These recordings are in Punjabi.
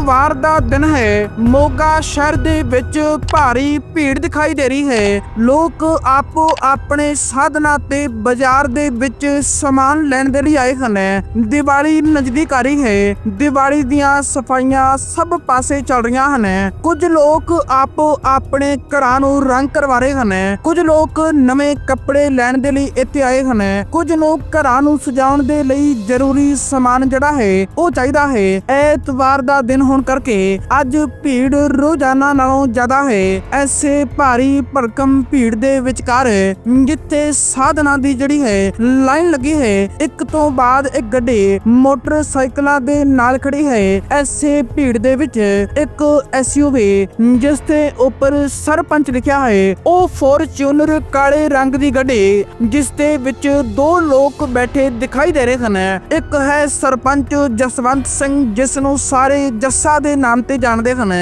ਵਾਰ ਦਾ ਦਿਨ ਹੈ। ਮੋਗਾ ਸ਼ਹਿਰ ਦੇ ਵਿੱਚ ਭਾਰੀ ਭੀੜ ਦਿਖਾਈ ਦੇ ਰਹੀ ਹੈ। ਲੋਕ ਆਪੋ ਆਪਣੇ ਸਾਧਨਾਂ ਤੇ ਬਾਜ਼ਾਰ ਦੇ ਵਿੱਚ ਸਮਾਨ ਲੈਣ ਦੇ ਲਈ ਆਏ ਹਨ। ਦੀਵਾਲੀ ਨਜ਼ਦੀਕ ਆ ਰਹੀ ਹੈ। ਦੀਵਾਲੀ ਦੀਆਂ ਸਫਾਈਆਂ ਸਭ ਪਾਸੇ ਚੱਲ ਰਹੀਆਂ ਹਨ। ਕੁਝ ਲੋਕ ਆਪੋ ਆਪਣੇ ਘਰਾਂ ਨੂੰ ਰੰਗ ਕਰਵਾ ਰਹੇ ਹਨ। ਕੁਝ ਲੋਕ ਨਵੇਂ ਕੱਪੜੇ ਲੈਣ ਦੇ ਲਈ ਇੱਥੇ ਆਏ ਹਨ। ਕੁਝ ਲੋਕ ਘਰਾਂ ਨੂੰ ਸਜਾਉਣ ਦੇ ਲਈ ਜ਼ਰੂਰੀ ਸਮਾਨ ਜਿਹੜਾ ਹੈ, ਉਹ ਚਾਹੀਦਾ ਹੈ। ਐਤਵਾਰ ਦਾ ਦਿਨ ਹੋਣ ਕਰਕੇ ਅੱਜ ਭੀੜ ਰੋਜ਼ਾਨਾ ਨਾਲੋਂ ਜ਼ਿਆਦਾ ਹੈ। ਐਸੇ ਭਾਰੀ ਭਰਕਮ ਭੀੜ ਦੇ ਵਿਚਕਾਰ ਜਿੱਥੇ ਸਾਧਨਾਂ ਦੀ ਜਿਹੜੀ ਹੈ, ਲਾਈਨ ਲੱਗੀ ਹੈ, ਇੱਕ ਤੋਂ ਬਾਅਦ ਇੱਕ ਗੱਡੀ ਮੋਟਰਸਾਈਕਲਾਂ ਦੇ ਨਾਲ ਖੜੀ ਹੈ। ਐਸੇ ਭੀੜ ਦੇ ਵਿੱਚ ਇੱਕ ਐਸਯੂਵੀ ਜਿਸ ਤੇ ਉੱਪਰ ਸਰਪੰਚ ਲਿਖਿਆ ਹੈ, ਉਹ ਫੋਰਚੂਨਰ ਕਾਲੇ ਰੰਗ ਦੀ ਗੱਡੀ ਜਿਸ ਦੇ ਵਿੱਚ ਦੋ ਲੋਕ ਬੈਠੇ ਦਿਖਾਈ ਦੇ ਰਹੇ ਹਨ। ਇੱਕ ਹੈ ਸਰਪੰਚ ਜਸਵੰਤ ਸਿੰਘ, ਜਿਸ ਨੂੰ ਸਾਰੇ ਜਸ ਦੇ ਨਾਮ ਤੇ ਜਾਣਦੇ ਹਨ।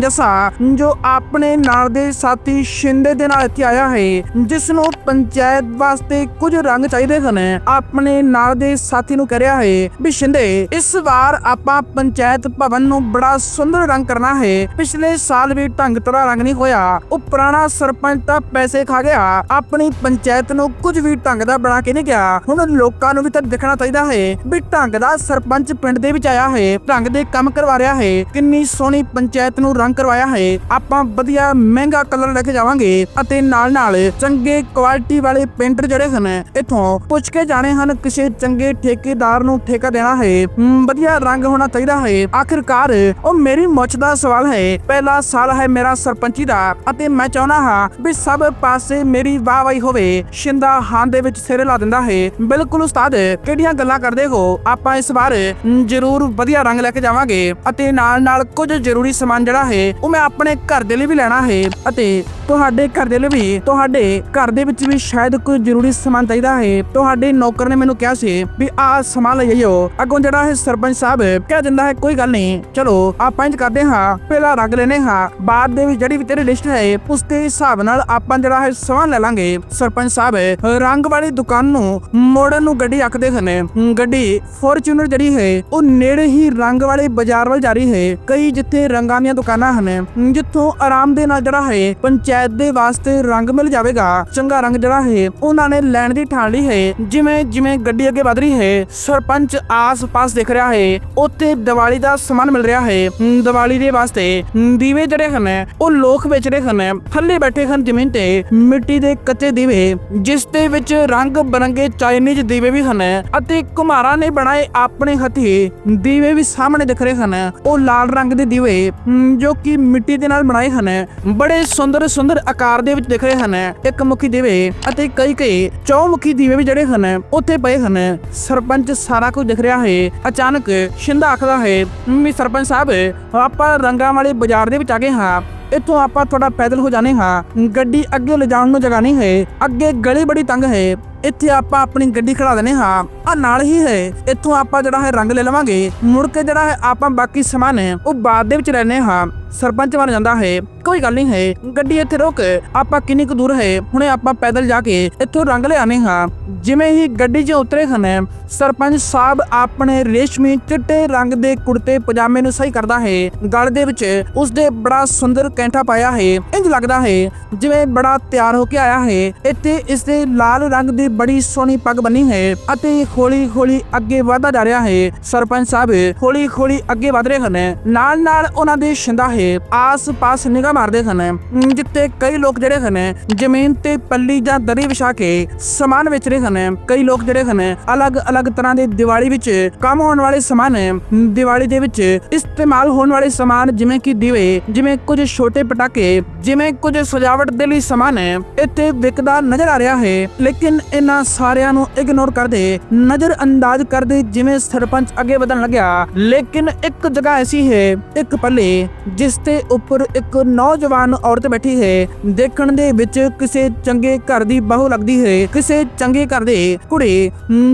ਜੱਸਾ, ਜੋ ਆਪਣੇ ਨਾਲ ਦੇ ਸਾਥੀ ਸ਼ਿੰਦੇ ਦੇ ਨਾਲ ਇੱਥੇ ਆਇਆ ਹੈ ਜਿਸ ਨੂੰ ਪੰਚਾਇਤ ਵਾਸਤੇ ਕੁਝ ਰੰਗ ਚਾਹੀਦੇ ਹਨ। ਆਪਣੇ ਨਾਲ ਦੇ ਸਾਥੀ ਨੂੰ ਕਹਿ ਰਿਹਾ ਹੈ ਵੀ, ਸ਼ਿੰਦੇ, ਇਸ ਵਾਰ ਆਪਾਂ ਪੰਚਾਇਤ ਭਵਨ ਨੂੰ ਬੜਾ ਸੁੰਦਰ ਰੰਗ ਕਰਨਾ ਹੈ। ਪਿਛਲੇ ਸਾਲ ਵੀ ਢੰਗ ਤਰ੍ਹਾਂ ਰੰਗ ਨਹੀਂ ਹੋਇਆ। ਉਹ ਪੁਰਾਣਾ ਸਰਪੰਚ ਤਾਂ ਪੈਸੇ ਖਾ ਗਿਆ। ਆਪਣੀ ਪੰਚਾਇਤ ਨੂੰ ਕੁਝ ਵੀ ਢੰਗ ਦਾ ਬਣਾ ਕੇ ਨਹੀਂ ਗਿਆ। ਹੁਣ ਲੋਕਾਂ ਨੂੰ ਵੀ ਤਾਂ ਦੇਖਣਾ ਚਾਹੀਦਾ ਹੈ ਵੀ ਢੰਗ ਦਾ ਸਰਪੰਚ ਪਿੰਡ ਦੇ ਵਿੱਚ ਆਇਆ ਹੈ, ਢੰਗ ਦੇ ਕੰਮ ਕਰਵਾ ਰਿਹਾ ਹੈ। ਕਿੰਨੀ ਸੋਹਣੀ ਪੰਚਾਇਤ ਨੂੰ ਰੰਗ ਕਰਵਾਇਆ ਹੈ। ਆਪਾਂ ਵਧੀਆ ਮਹਿੰਗਾ ਕਲਰ ਲੈ ਕੇ ਜਾਵਾਂਗੇ ਅਤੇ ਨਾਲ ਨਾਲ ਚੰਗੇ ਕੁਆਲਿਟੀ ਵਾਲੇ ਪੇਂਟਰ ਜਿਹੜੇ ਹਨ, ਇਥੋਂ ਪੁੱਛ ਕੇ ਜਾਣੇ ਹਨ, ਕਿਸੇ ਚੰਗੇ ਠੇਕੇਦਾਰ ਨੂੰ ਠੇਕਾ ਦੇਣਾ ਹੈ। ਵਧੀਆ ਰੰਗ ਹੋਣਾ ਚਾਹੀਦਾ ਹੈ। ਆਖਿਰਕਾਰ ਉਹ ਮੇਰੀ ਮੁੱਛ ਦਾ ਸਵਾਲ ਹੈ। ਪਹਿਲਾ ਸਾਲ ਹੈ ਮੇਰਾ ਸਰਪੰਚੀ ਦਾ ਅਤੇ ਮੈਂ ਚਾਹੁੰਦਾ ਹਾਂ ਵੀ ਸਭ ਪਾਸੇ ਮੇਰੀ ਵਾਹਵਾਈ ਹੋਵੇ। ਸ਼ਿੰਦਾ ਹਾਂ ਦੇ ਵਿੱਚ ਸਿਰੇ ਲਾ ਦਿੰਦਾ ਹੈ। ਬਿਲਕੁਲ ਉਸਤਾਦ, ਕਿਹੜੀਆਂ ਗੱਲਾਂ ਕਰਦੇ ਹੋ? ਆਪਾਂ ਇਸ ਵਾਰ ਜ਼ਰੂਰ ਵਧੀਆ ਰੰਗ ਲੈ ਕੇ ਜਾਵਾਂਗੇ ਅਤੇ ਨਾਲ ਨਾਲ ਕੁਝ ਜ਼ਰੂਰੀ ਸਮਾਨ ਜਿਹੜਾ ਹੈ, ਉਹ ਮੈਂ ਆਪਣੇ ਘਰ ਦੇ ਲਈ ਵੀ ਲੈਣਾ ਹੈ ਅਤੇ ਤੁਹਾਡੇ ਘਰ ਦੇ ਲਈ ਵੀ, ਤੁਹਾਡੇ ਘਰ ਦੇ ਵਿੱਚ ਵੀ ਸ਼ਾਇਦ ਕੋਈ ਜ਼ਰੂਰੀ ਸਮਾਨ ਚਾਹੀਦਾ ਹੈ। ਤੁਹਾਡੇ ਨੌਕਰ ਨੇ ਮੈਨੂੰ ਕਿਹਾ ਸੀ ਵੀ ਆਹ ਸਮਾਨ ਲੈ ਜਾਈਓ ਅੱਗੋਂ ਜਿਹੜਾ ਹੈ ਸਰਪੰਚ ਸਾਹਿਬ ਕਹਿ ਦਿੰਦਾ ਹੈ, ਕੋਈ ਗੱਲ ਨਹੀਂ, ਚਲੋ, ਆਪਾਂ ਇੰਜ ਕਰਦੇ ਹਾਂ, ਪਹਿਲਾਂ ਰੰਗ ਲੈਨੇ ਹਾਂ, ਬਾਅਦ ਦੇ ਵਿੱਚ ਜਿਹੜੀ ਵੀ ਤੇਰੀ ਲਿਸਟ ਹੈ, ਉਸ ਦੇ ਹਿਸਾਬ ਨਾਲ ਆਪਾਂ ਜਿਹੜਾ ਹੈ ਸਮਾਨ ਲੈ ਲਾਂਗੇ। ਸਰਪੰਚ ਸਾਹਿਬ, ਰੰਗ ਵਾਲੀ ਦੁਕਾਨ ਨੂੰ ਮੋੜਨ ਨੂੰ ਗੱਡੀ ਆਖਦੇ ਹਨ। ਗੱਡੀ ਫੋਰਚੂਨਰ ਜਿਹੜੀ ਹੈ, ਉਹ ਨੇੜੇ ਹੀ ਰੰਗ ਵਾਲੇ ਬਾਜ਼ਾਰ ਵੱਲ ਜਾ ਰਹੀ ਹੈ। ਕਈ ਜਿੱਥੇ ਰੰਗਾਂ ਦੀਆਂ ਦੁਕਾਨਾਂ ਹਨ, ਜਿੱਥੋਂ ਆਰਾਮ ਦੇ ਨਾਲ ਜਿਹੜਾ ਹੈ, ਪੰਚਾਇਤ ਦੇ ਵਾਸਤੇ ਰੰਗ ਮਿਲ ਜਾਵੇਗਾ। ਚੰਗਾ ਰੰਗ ਜਿਹੜਾ ਹੈ, ਉਹਨਾਂ ਨੇ ਲੈਣ ਦੀ ਠਾਣ ਲਈ ਹੈ। ਜਿਵੇਂ ਜਿਵੇਂ ਗੱਡੀ ਅੱਗੇ ਵਧ ਰਹੀ ਹੈ, ਸਰਪੰਚ ਆਸ-ਪਾਸ ਦੇਖ ਰਿਹਾ ਹੈ। ਉੱਥੇ ਦੀਵਾਲੀ ਦਾ ਸਮਾਨ ਮਿਲ ਰਿਹਾ ਹੈ। ਦੀਵਾਲੀ ਦੇ ਵਾਸਤੇ ਦੀਵੇ ਜਿਹੜੇ ਹਨ, ਉਹ ਲੋਕ ਵੇਚ ਰਹੇ ਹਨ। ਥੱਲੇ ਬੈਠੇ ਹਨ ਜ਼ਮੀਨ ਤੇ, ਮਿੱਟੀ ਦੇ ਕੱਚੇ ਦੀਵੇ, ਜਿਸ ਦੇ ਵਿੱਚ ਰੰਗ ਬਰੰਗੇ ਚਾਈਨੀਜ਼ ਦੀਵੇ ਵੀ ਹਨ ਅਤੇ ਕੁਮਾਰਾਂ ਨੇ ਬਣਾਏ ਆਪਣੇ ਹੱਥੀ ਦੀਵੇ ਵੀ ਸਾਹਮਣੇ ਦਿਖ ਰਹੇ ਹਨ। ਉਹ ਲਾਲ ਰੰਗ ਦੇ ਦੀਵੇ ਜੋ ਕਿ ਮਿੱਟੀ ਦੇ ਨਾਲ ਬਣਾਏ ਹਨ। ਬੜੇ ਸੁੰਦਰ ਸੁੰਦਰ ਆਕਾਰ ਦੇ ਵਿੱਚ ਦਿਖ ਰਹੇ ਹਨ, ਇੱਕ ਮੁਖੀ ਦੀਵੇ ਅਤੇ ਕਈ ਕਈ ਚੌਮੁਖੀ ਦੀਵੇ ਵੀ ਜਿਹੜੇ ਹਨ, ਉੱਥੇ ਪਏ ਹਨ। ਸਰਪੰਚ ਸਾਰਾ ਕੁਝ ਦਿਖ ਰਿਹਾ ਹੈ। ਅਚਾਨਕ ਸ਼ਿੰਦਾ ਆਖਦਾ ਹੈ ਵੀ ਸਰਪੰਚ ਸਾਹਿਬ, ਆਪਾਂ ਰੰਗਾਂ ਵਾਲੇ ਬਾਜ਼ਾਰ ਦੇ ਵਿੱਚ ਆ ਗਏ ਹਾਂ। ਇੱਥੋਂ ਆਪਾਂ ਥੋੜਾ ਪੈਦਲ ਹੋ ਜਾਣੇ ਹਾਂ। ਗੱਡੀ ਅੱਗੇ ਲਿਜਾਣ ਨੂੰ ਜਗ੍ਹਾ ਨਹੀਂ ਹੈ। ਅੱਗੇ ਗਲੀ ਬੜੀ ਤੰਗ ਹੈ। ਇੱਥੇ ਆਪਾਂ ਆਪਣੀ ਗੱਡੀ ਖੜਾ ਦਨੇ ਹਾਂ। ਆ ਨਾਲ ਹੀ ਹੈ। ਇੱਥੋਂ ਆਪਾਂ ਜਿਹੜਾ ਹੈ ਰੰਗ ਲੈ ਲਵਾਂਗੇ। ਮੁੜ ਕੇ ਜਿਹੜਾ ਹੈ ਆਪਾਂ ਬਾਕੀ ਸਮਾਨ ਉਹ ਬਾਅਦ ਦੇ ਵਿੱਚ ਲੈਣੇ ਹਾਂ। ਸਰਪੰਚ ਬਣ ਜਾਂਦਾ ਹੈ। ਕੋਈ ਗੱਲ ਨਹੀਂ ਹੈ। ਗੱਡੀ ਇੱਥੇ ਰੋਕ। ਆਪਾਂ ਕਿੰਨੀ ਕੁ ਦੂਰ ਹੈ, ਹੁਣੇ ਆਪਾਂ ਪੈਦਲ ਜਾ ਕੇ ਇੱਥੋਂ ਰੰਗ ਲੈ ਹਾਂ। ਜਿਵੇਂ ਹੀ ਗੱਡੀ 'ਚ ਉਤਰੇ ਹਨ, ਸਰਪੰਚ ਸਾਹਿਬ ਆਪਣੇ ਰੇਸ਼ਮੀ ਚਿੱਟੇ ਰੰਗ ਦੇ ਕੁੜਤੇ ਪਜਾਮੇ ਨੂੰ ਸਹੀ ਕਰਦਾ ਹੈ। ਗਲ ਦੇ ਵਿੱਚ ਉਸ ਦੇ ਬੜਾ ਸੁੰਦਰ ਕੈਂਠਾ ਪਾਇਆ ਹੈ। ਇੰਜ ਲੱਗਦਾ ਹੈ ਜਿਵੇਂ ਬੜਾ ਤਿਆਰ ਹੋ ਕੇ ਆਇਆ ਹੈ। ਇੱਥੇ ਇਸ ਦੇ ਲਾਲ ਰੰਗ ਦੀ ਬੜੀ ਸੋਹਣੀ ਪੱਗ ਬੰਨੀ ਹੈ ਅਤੇ ਹੌਲੀ ਹੌਲੀ ਅੱਗੇ ਵਧਦਾ ਜਾ ਰਿਹਾ ਹੈ। ਸਰਪੰਚ ਸਾਹਿਬ ਹੌਲੀ ਹੌਲੀ ਅੱਗੇ ਵਧ ਰਹੇ ਹਨ। ਨਾਲ ਨਾਲ ਉਹਨਾਂ ਦੇ ਸ਼ਿੰਦਾ ਹੈ ਆਸ-ਪਾਸ ਨਿਗਾਹ ਮਾਰਦੇ ਹਨ। ਅਮ, ਕਈ ਲੋਕ ਜਿਹੜੇ ਹਨ ਜ਼ਮੀਨ ਤੇ ਪੱਲੀ ਜਾਂ ਦਰੀ ਵਿਛਾ ਕੇ ਸਮਾਨ ਵੇਚ ਰਹੇ ਹਨ। ਕਈ ਲੋਕ ਜਿਹੜੇ ਹਨ ਅਲੱਗ-ਅਲੱਗ ਤਰ੍ਹਾਂ ਦੇ ਦੀਵਾਲੀ ਵਿੱਚ ਕੰਮ ਹੋਣ ਵਾਲੇ ਸਮਾਨ ਦੀਵਾਲੀ ਦੇ ਵਿੱਚ ਇਸਤੇਮਾਲ ਹੋਣ ਵਾਲੇ ਸਮਾਨ ਜਿਵੇਂ ਕਿ ਦੀਵੇ ਜਿਵੇਂ ਕੁਝ ਛੋਟੇ ਪਟਾਕੇ ਜਿਵੇਂ ਕੁਝ ਸਜਾਵਟ ਦੇ ਲਈ ਸਮਾਨ ਇੱਥੇ ਵਿਕਦਾ ਨਜ਼ਰ ਆ ਰਿਹਾ ਹੈ, ਲੇਕਿਨ ਇਹਨਾਂ ਸਾਰਿਆਂ ਨੂੰ ਇਗਨੋਰ ਕਰਦੇ ਨਜ਼ਰ ਅੰਦਾਜ਼ ਕਰਦੇ ਜਿਵੇਂ ਸਰਪੰਚ ਅੱਗੇ ਵਧਣ ਲੱਗਿਆ। ਲੇਕਿਨ ਇੱਕ ਜਗ੍ਹਾ ਐਸੀ ਹੈ, ਇੱਕ ਪੱਲੇ, ਜਿਸ ਤੇ ਉੱਪਰ ਇੱਕ ਨੌਜਵਾਨ ਔਰਤ ਬੈਠੀ ਹੈ। ਦੇਖਣ ਦੇ ਵਿੱਚ ਕਿਸੇ ਚੰਗੇ ਘਰ ਦੀ ਬਹੂ ਲੱਗਦੀ ਹੈ, ਕਿਸੇ ਚੰਗੇ ਘਰ ਦੇ ਕੁੜੀ,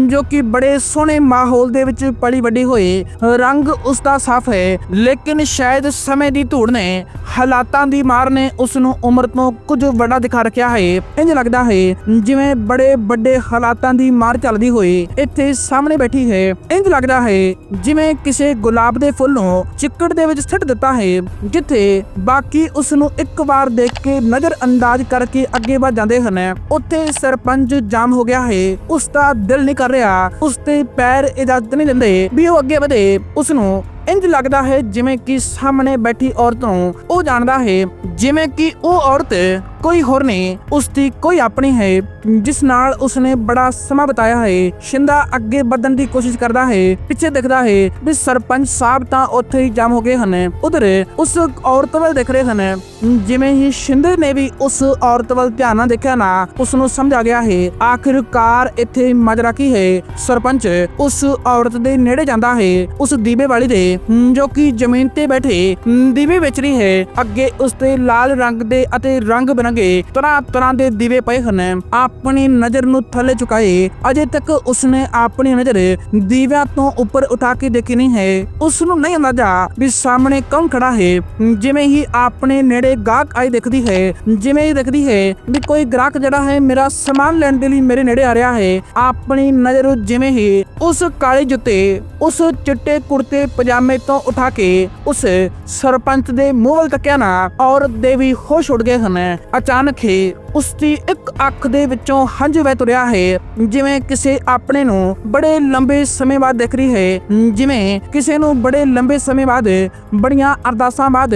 ਜੋ ਕਿ ਬੜੇ ਸੋਹਣੇ ਮਾਹੌਲ ਦੇ ਵਿੱਚ ਪਲੀ ਵੱਡੀ ਹੋਈ ਰੰਗ ਉਸ ਦਾ ਸਾਫ਼ ਹੈ, ਲੇਕਿਨ ਸ਼ਾਇਦ ਸਮੇਂ ਦੀ ਧੂੜ ਨੇ, ਹਾਲਾਤ ਦੀ ਮਾਰ ਨੇ ਉਸ ਨੂੰ ਉਮਰ ਤੋਂ ਕੁਝ ਵੱਡਾ ਦਿਖਾ ਰੱਖਿਆ ਹੈ। ਇੰਜ ਲੱਗਦਾ ਹੈ, ਜਿਵੇਂ ਬੜੇ ਵੱਡੇ ਹਾਲਾਤਾਂ ਦੀ ਮਾਰ ਚੱਲਦੀ ਹੋਈ ਇੱਥੇ ਸਾਹਮਣੇ ਬੈਠੀ ਹੈ। ਇੰਜ ਲੱਗਦਾ ਹੈ, ਜਿਵੇਂ ਕਿਸੇ ਗੁਲਾਬ ਦੇ ਫੁੱਲ ਨੂੰ ਚਿੱਕੜ ਦੇ ਵਿੱਚ ਸਿੱਟ ਦਿੱਤਾ ਹੈ, ਜਿੱਥੇ ਬਾਕੀ ਉਸ ਨੂੰ ਇੱਕ ਵਾਰ ਦੇਖ ਕੇ ਨਜ਼ਰ ਅੰਦਾਜ਼ ਕਰਕੇ ਅੱਗੇ ਵਧ ਜਾਂਦੇ ਹਨ। ਉੱਥੇ ਸਰਪੰਚ ਜਾਮ ਹੋ ਗਿਆ ਹੈ ਉਸ ਦਾ ਦਿਲ ਨਹੀਂ ਕਰ ਰਿਹਾ ਉਸ ਤੇ ਪੈਰ ਇਜਾਜ਼ਤ ਨਹੀਂ ਦਿੰਦੇ ਵੀ ਉਹ ਅੱਗੇ ਵਧੇ। ਉਸ ਨੂੰ ਇੰਜ ਲੱਗਦਾ ਹੈ ਜਿਵੇਂ ਕਿ ਸਾਹਮਣੇ ਬੈਠੀ ਔਰਤ ਨੂੰ ਉਹ ਜਾਣਦਾ ਹੈ ਜਿਵੇਂ ਕਿ ਉਹ ਔਰਤ ਕੋਈ ਹੋਰ ਨਹੀਂ ਉਸ ਦੀ ਕੋਈ ਆਪਣੀ ਹੈ, ਜਿਸ ਨਾਲ ਉਸਨੇ ਬੜਾ ਸਮਾਂ ਬਿਤਾਇਆ ਹੈ। ਸ਼ਿੰਦਾ ਅੱਗੇ ਵਧਣ ਦੀ ਕੋਸ਼ਿਸ਼ ਕਰਦਾ ਹੈ, ਪਿੱਛੇ ਦਿਖਦਾ ਹੈ ਵੀ ਸਰਪੰਚ ਸਾਹਿਬ ਤਾਂ ਉੱਥੇ ਹੀ ਜਮ ਹੋ ਗਏ ਹਨ। ਉਧਰ ਉਸ ਔਰਤ ਵੱਲ ਦੇਖ ਰਹੇ ਹਨ। ਜਿਵੇਂ ਹੀ ਸ਼ਿੰਦੇ ਨੇ ਵੀ ਉਸ ਔਰਤ ਵੱਲ ਧਿਆਨ ਨਾਲ ਦੇਖਿਆ ਨਾ ਉਸ ਨੂੰ ਸਮਝ ਆ ਗਿਆ ਹੈ, ਆਖਿਰਕਾਰ ਇੱਥੇ ਮਾਜਰਾ ਕੀ ਹੈ? ਸਰਪੰਚ ਉਸ ਔਰਤ ਦੇ ਨੇੜੇ ਜਾਂਦਾ ਹੈ, ਉਸ ਦੀਵੇ ਵਾਲੀ ਦੇ ਜੋ ਕਿ ਜ਼ਮੀਨ ਤੇ ਬੈਠੇ ਦੀਵੇ ਵੇਚ ਰਹੀ ਹੈ। ਅੱਗੇ ਉਸ ਤੇ ਲਾਲ ਰੰਗ ਦੇ ਅਤੇ ਰੰਗ ਬਿਰੰਗੇ ਤਰ੍ਹਾਂ ਤਰ੍ਹਾਂ ਦੇ ਦੀਵੇ ਪਏ ਹਨ। ਆਪਣੀ ਨਜ਼ਰ ਨੂੰ ਥੱਲੇ ਝੁਕਾਏ, ਅਜੇ ਤੱਕ ਉਸਨੇ ਆਪਣੀ ਨਜ਼ਰ ਦੀਵਿਆਂ ਤੋਂ ਉੱਪਰ ਉਠਾ ਕੇ ਦੇਖੀ ਨਹੀਂ ਹੈ। ਉਸ ਨੂੰ ਨਹੀਂ ਅੰਦਾਜ਼ਾ ਵੀ ਸਾਹਮਣੇ ਕੌਣ ਖੜਾ ਹੈ। ਜਿਵੇਂ ਹੀ ਆਪਣੇ ਨੇੜੇ ਗਾਹਕ ਆਈ ਦਿਖਦੀ ਹੈ, ਜਿਵੇਂ ਹੀ ਦਿਖਦੀ ਹੈ ਵੀ ਕੋਈ ਗ੍ਰਾਹਕ ਜਿਹੜਾ ਹੈ, ਮੇਰਾ ਸਮਾਨ ਲੈਣ ਦੇ ਲਈ ਮੇਰੇ ਨੇੜੇ ਆ ਰਿਹਾ ਹੈ। ਆਪਣੀ ਨਜ਼ਰ ਜਿਵੇਂ ਹੀ ਉਸ ਕਾਲੇ ਜੁੱਤੇ, ਉਸ ਚਿੱਟੇ ਕੁੜਤੇ, ਪਜਾਮੇ ਤੋਂ ਉਠਾ ਕੇ ਉਸ ਸਰਪੰਚ ਦੇ ਮੂੰਹ ਵੱਲ ਤੱਕਿਆ ਨਾ ਔਰ ਦੇ ਵੀ ਹੋਸ਼ ਉੱਡ ਗਏ ਹਨ। ਅਚਾਨਕ ਹੀ ਉਸ ਦੀ ਇੱਕ ਅੱਖ ਦੇ ਵਿੱਚੋਂ ਹੰਝ ਵਹਿ ਤੁਰਿਆ ਹੈ। ਜਿਵੇਂ ਕਿਸੇ ਆਪਣੇ ਨੂੰ ਬੜੇ ਲੰਬੇ ਸਮੇਂ ਬਾਅਦ ਦੇਖ ਰਹੀ ਹੈ। ਜਿਵੇਂ ਕਿਸੇ ਨੂੰ ਬੜੇ ਲੰਬੇ ਸਮੇਂ ਬਾਅਦ, ਬੜੀਆਂ ਅਰਦਾਸਾਂ ਬਾਅਦ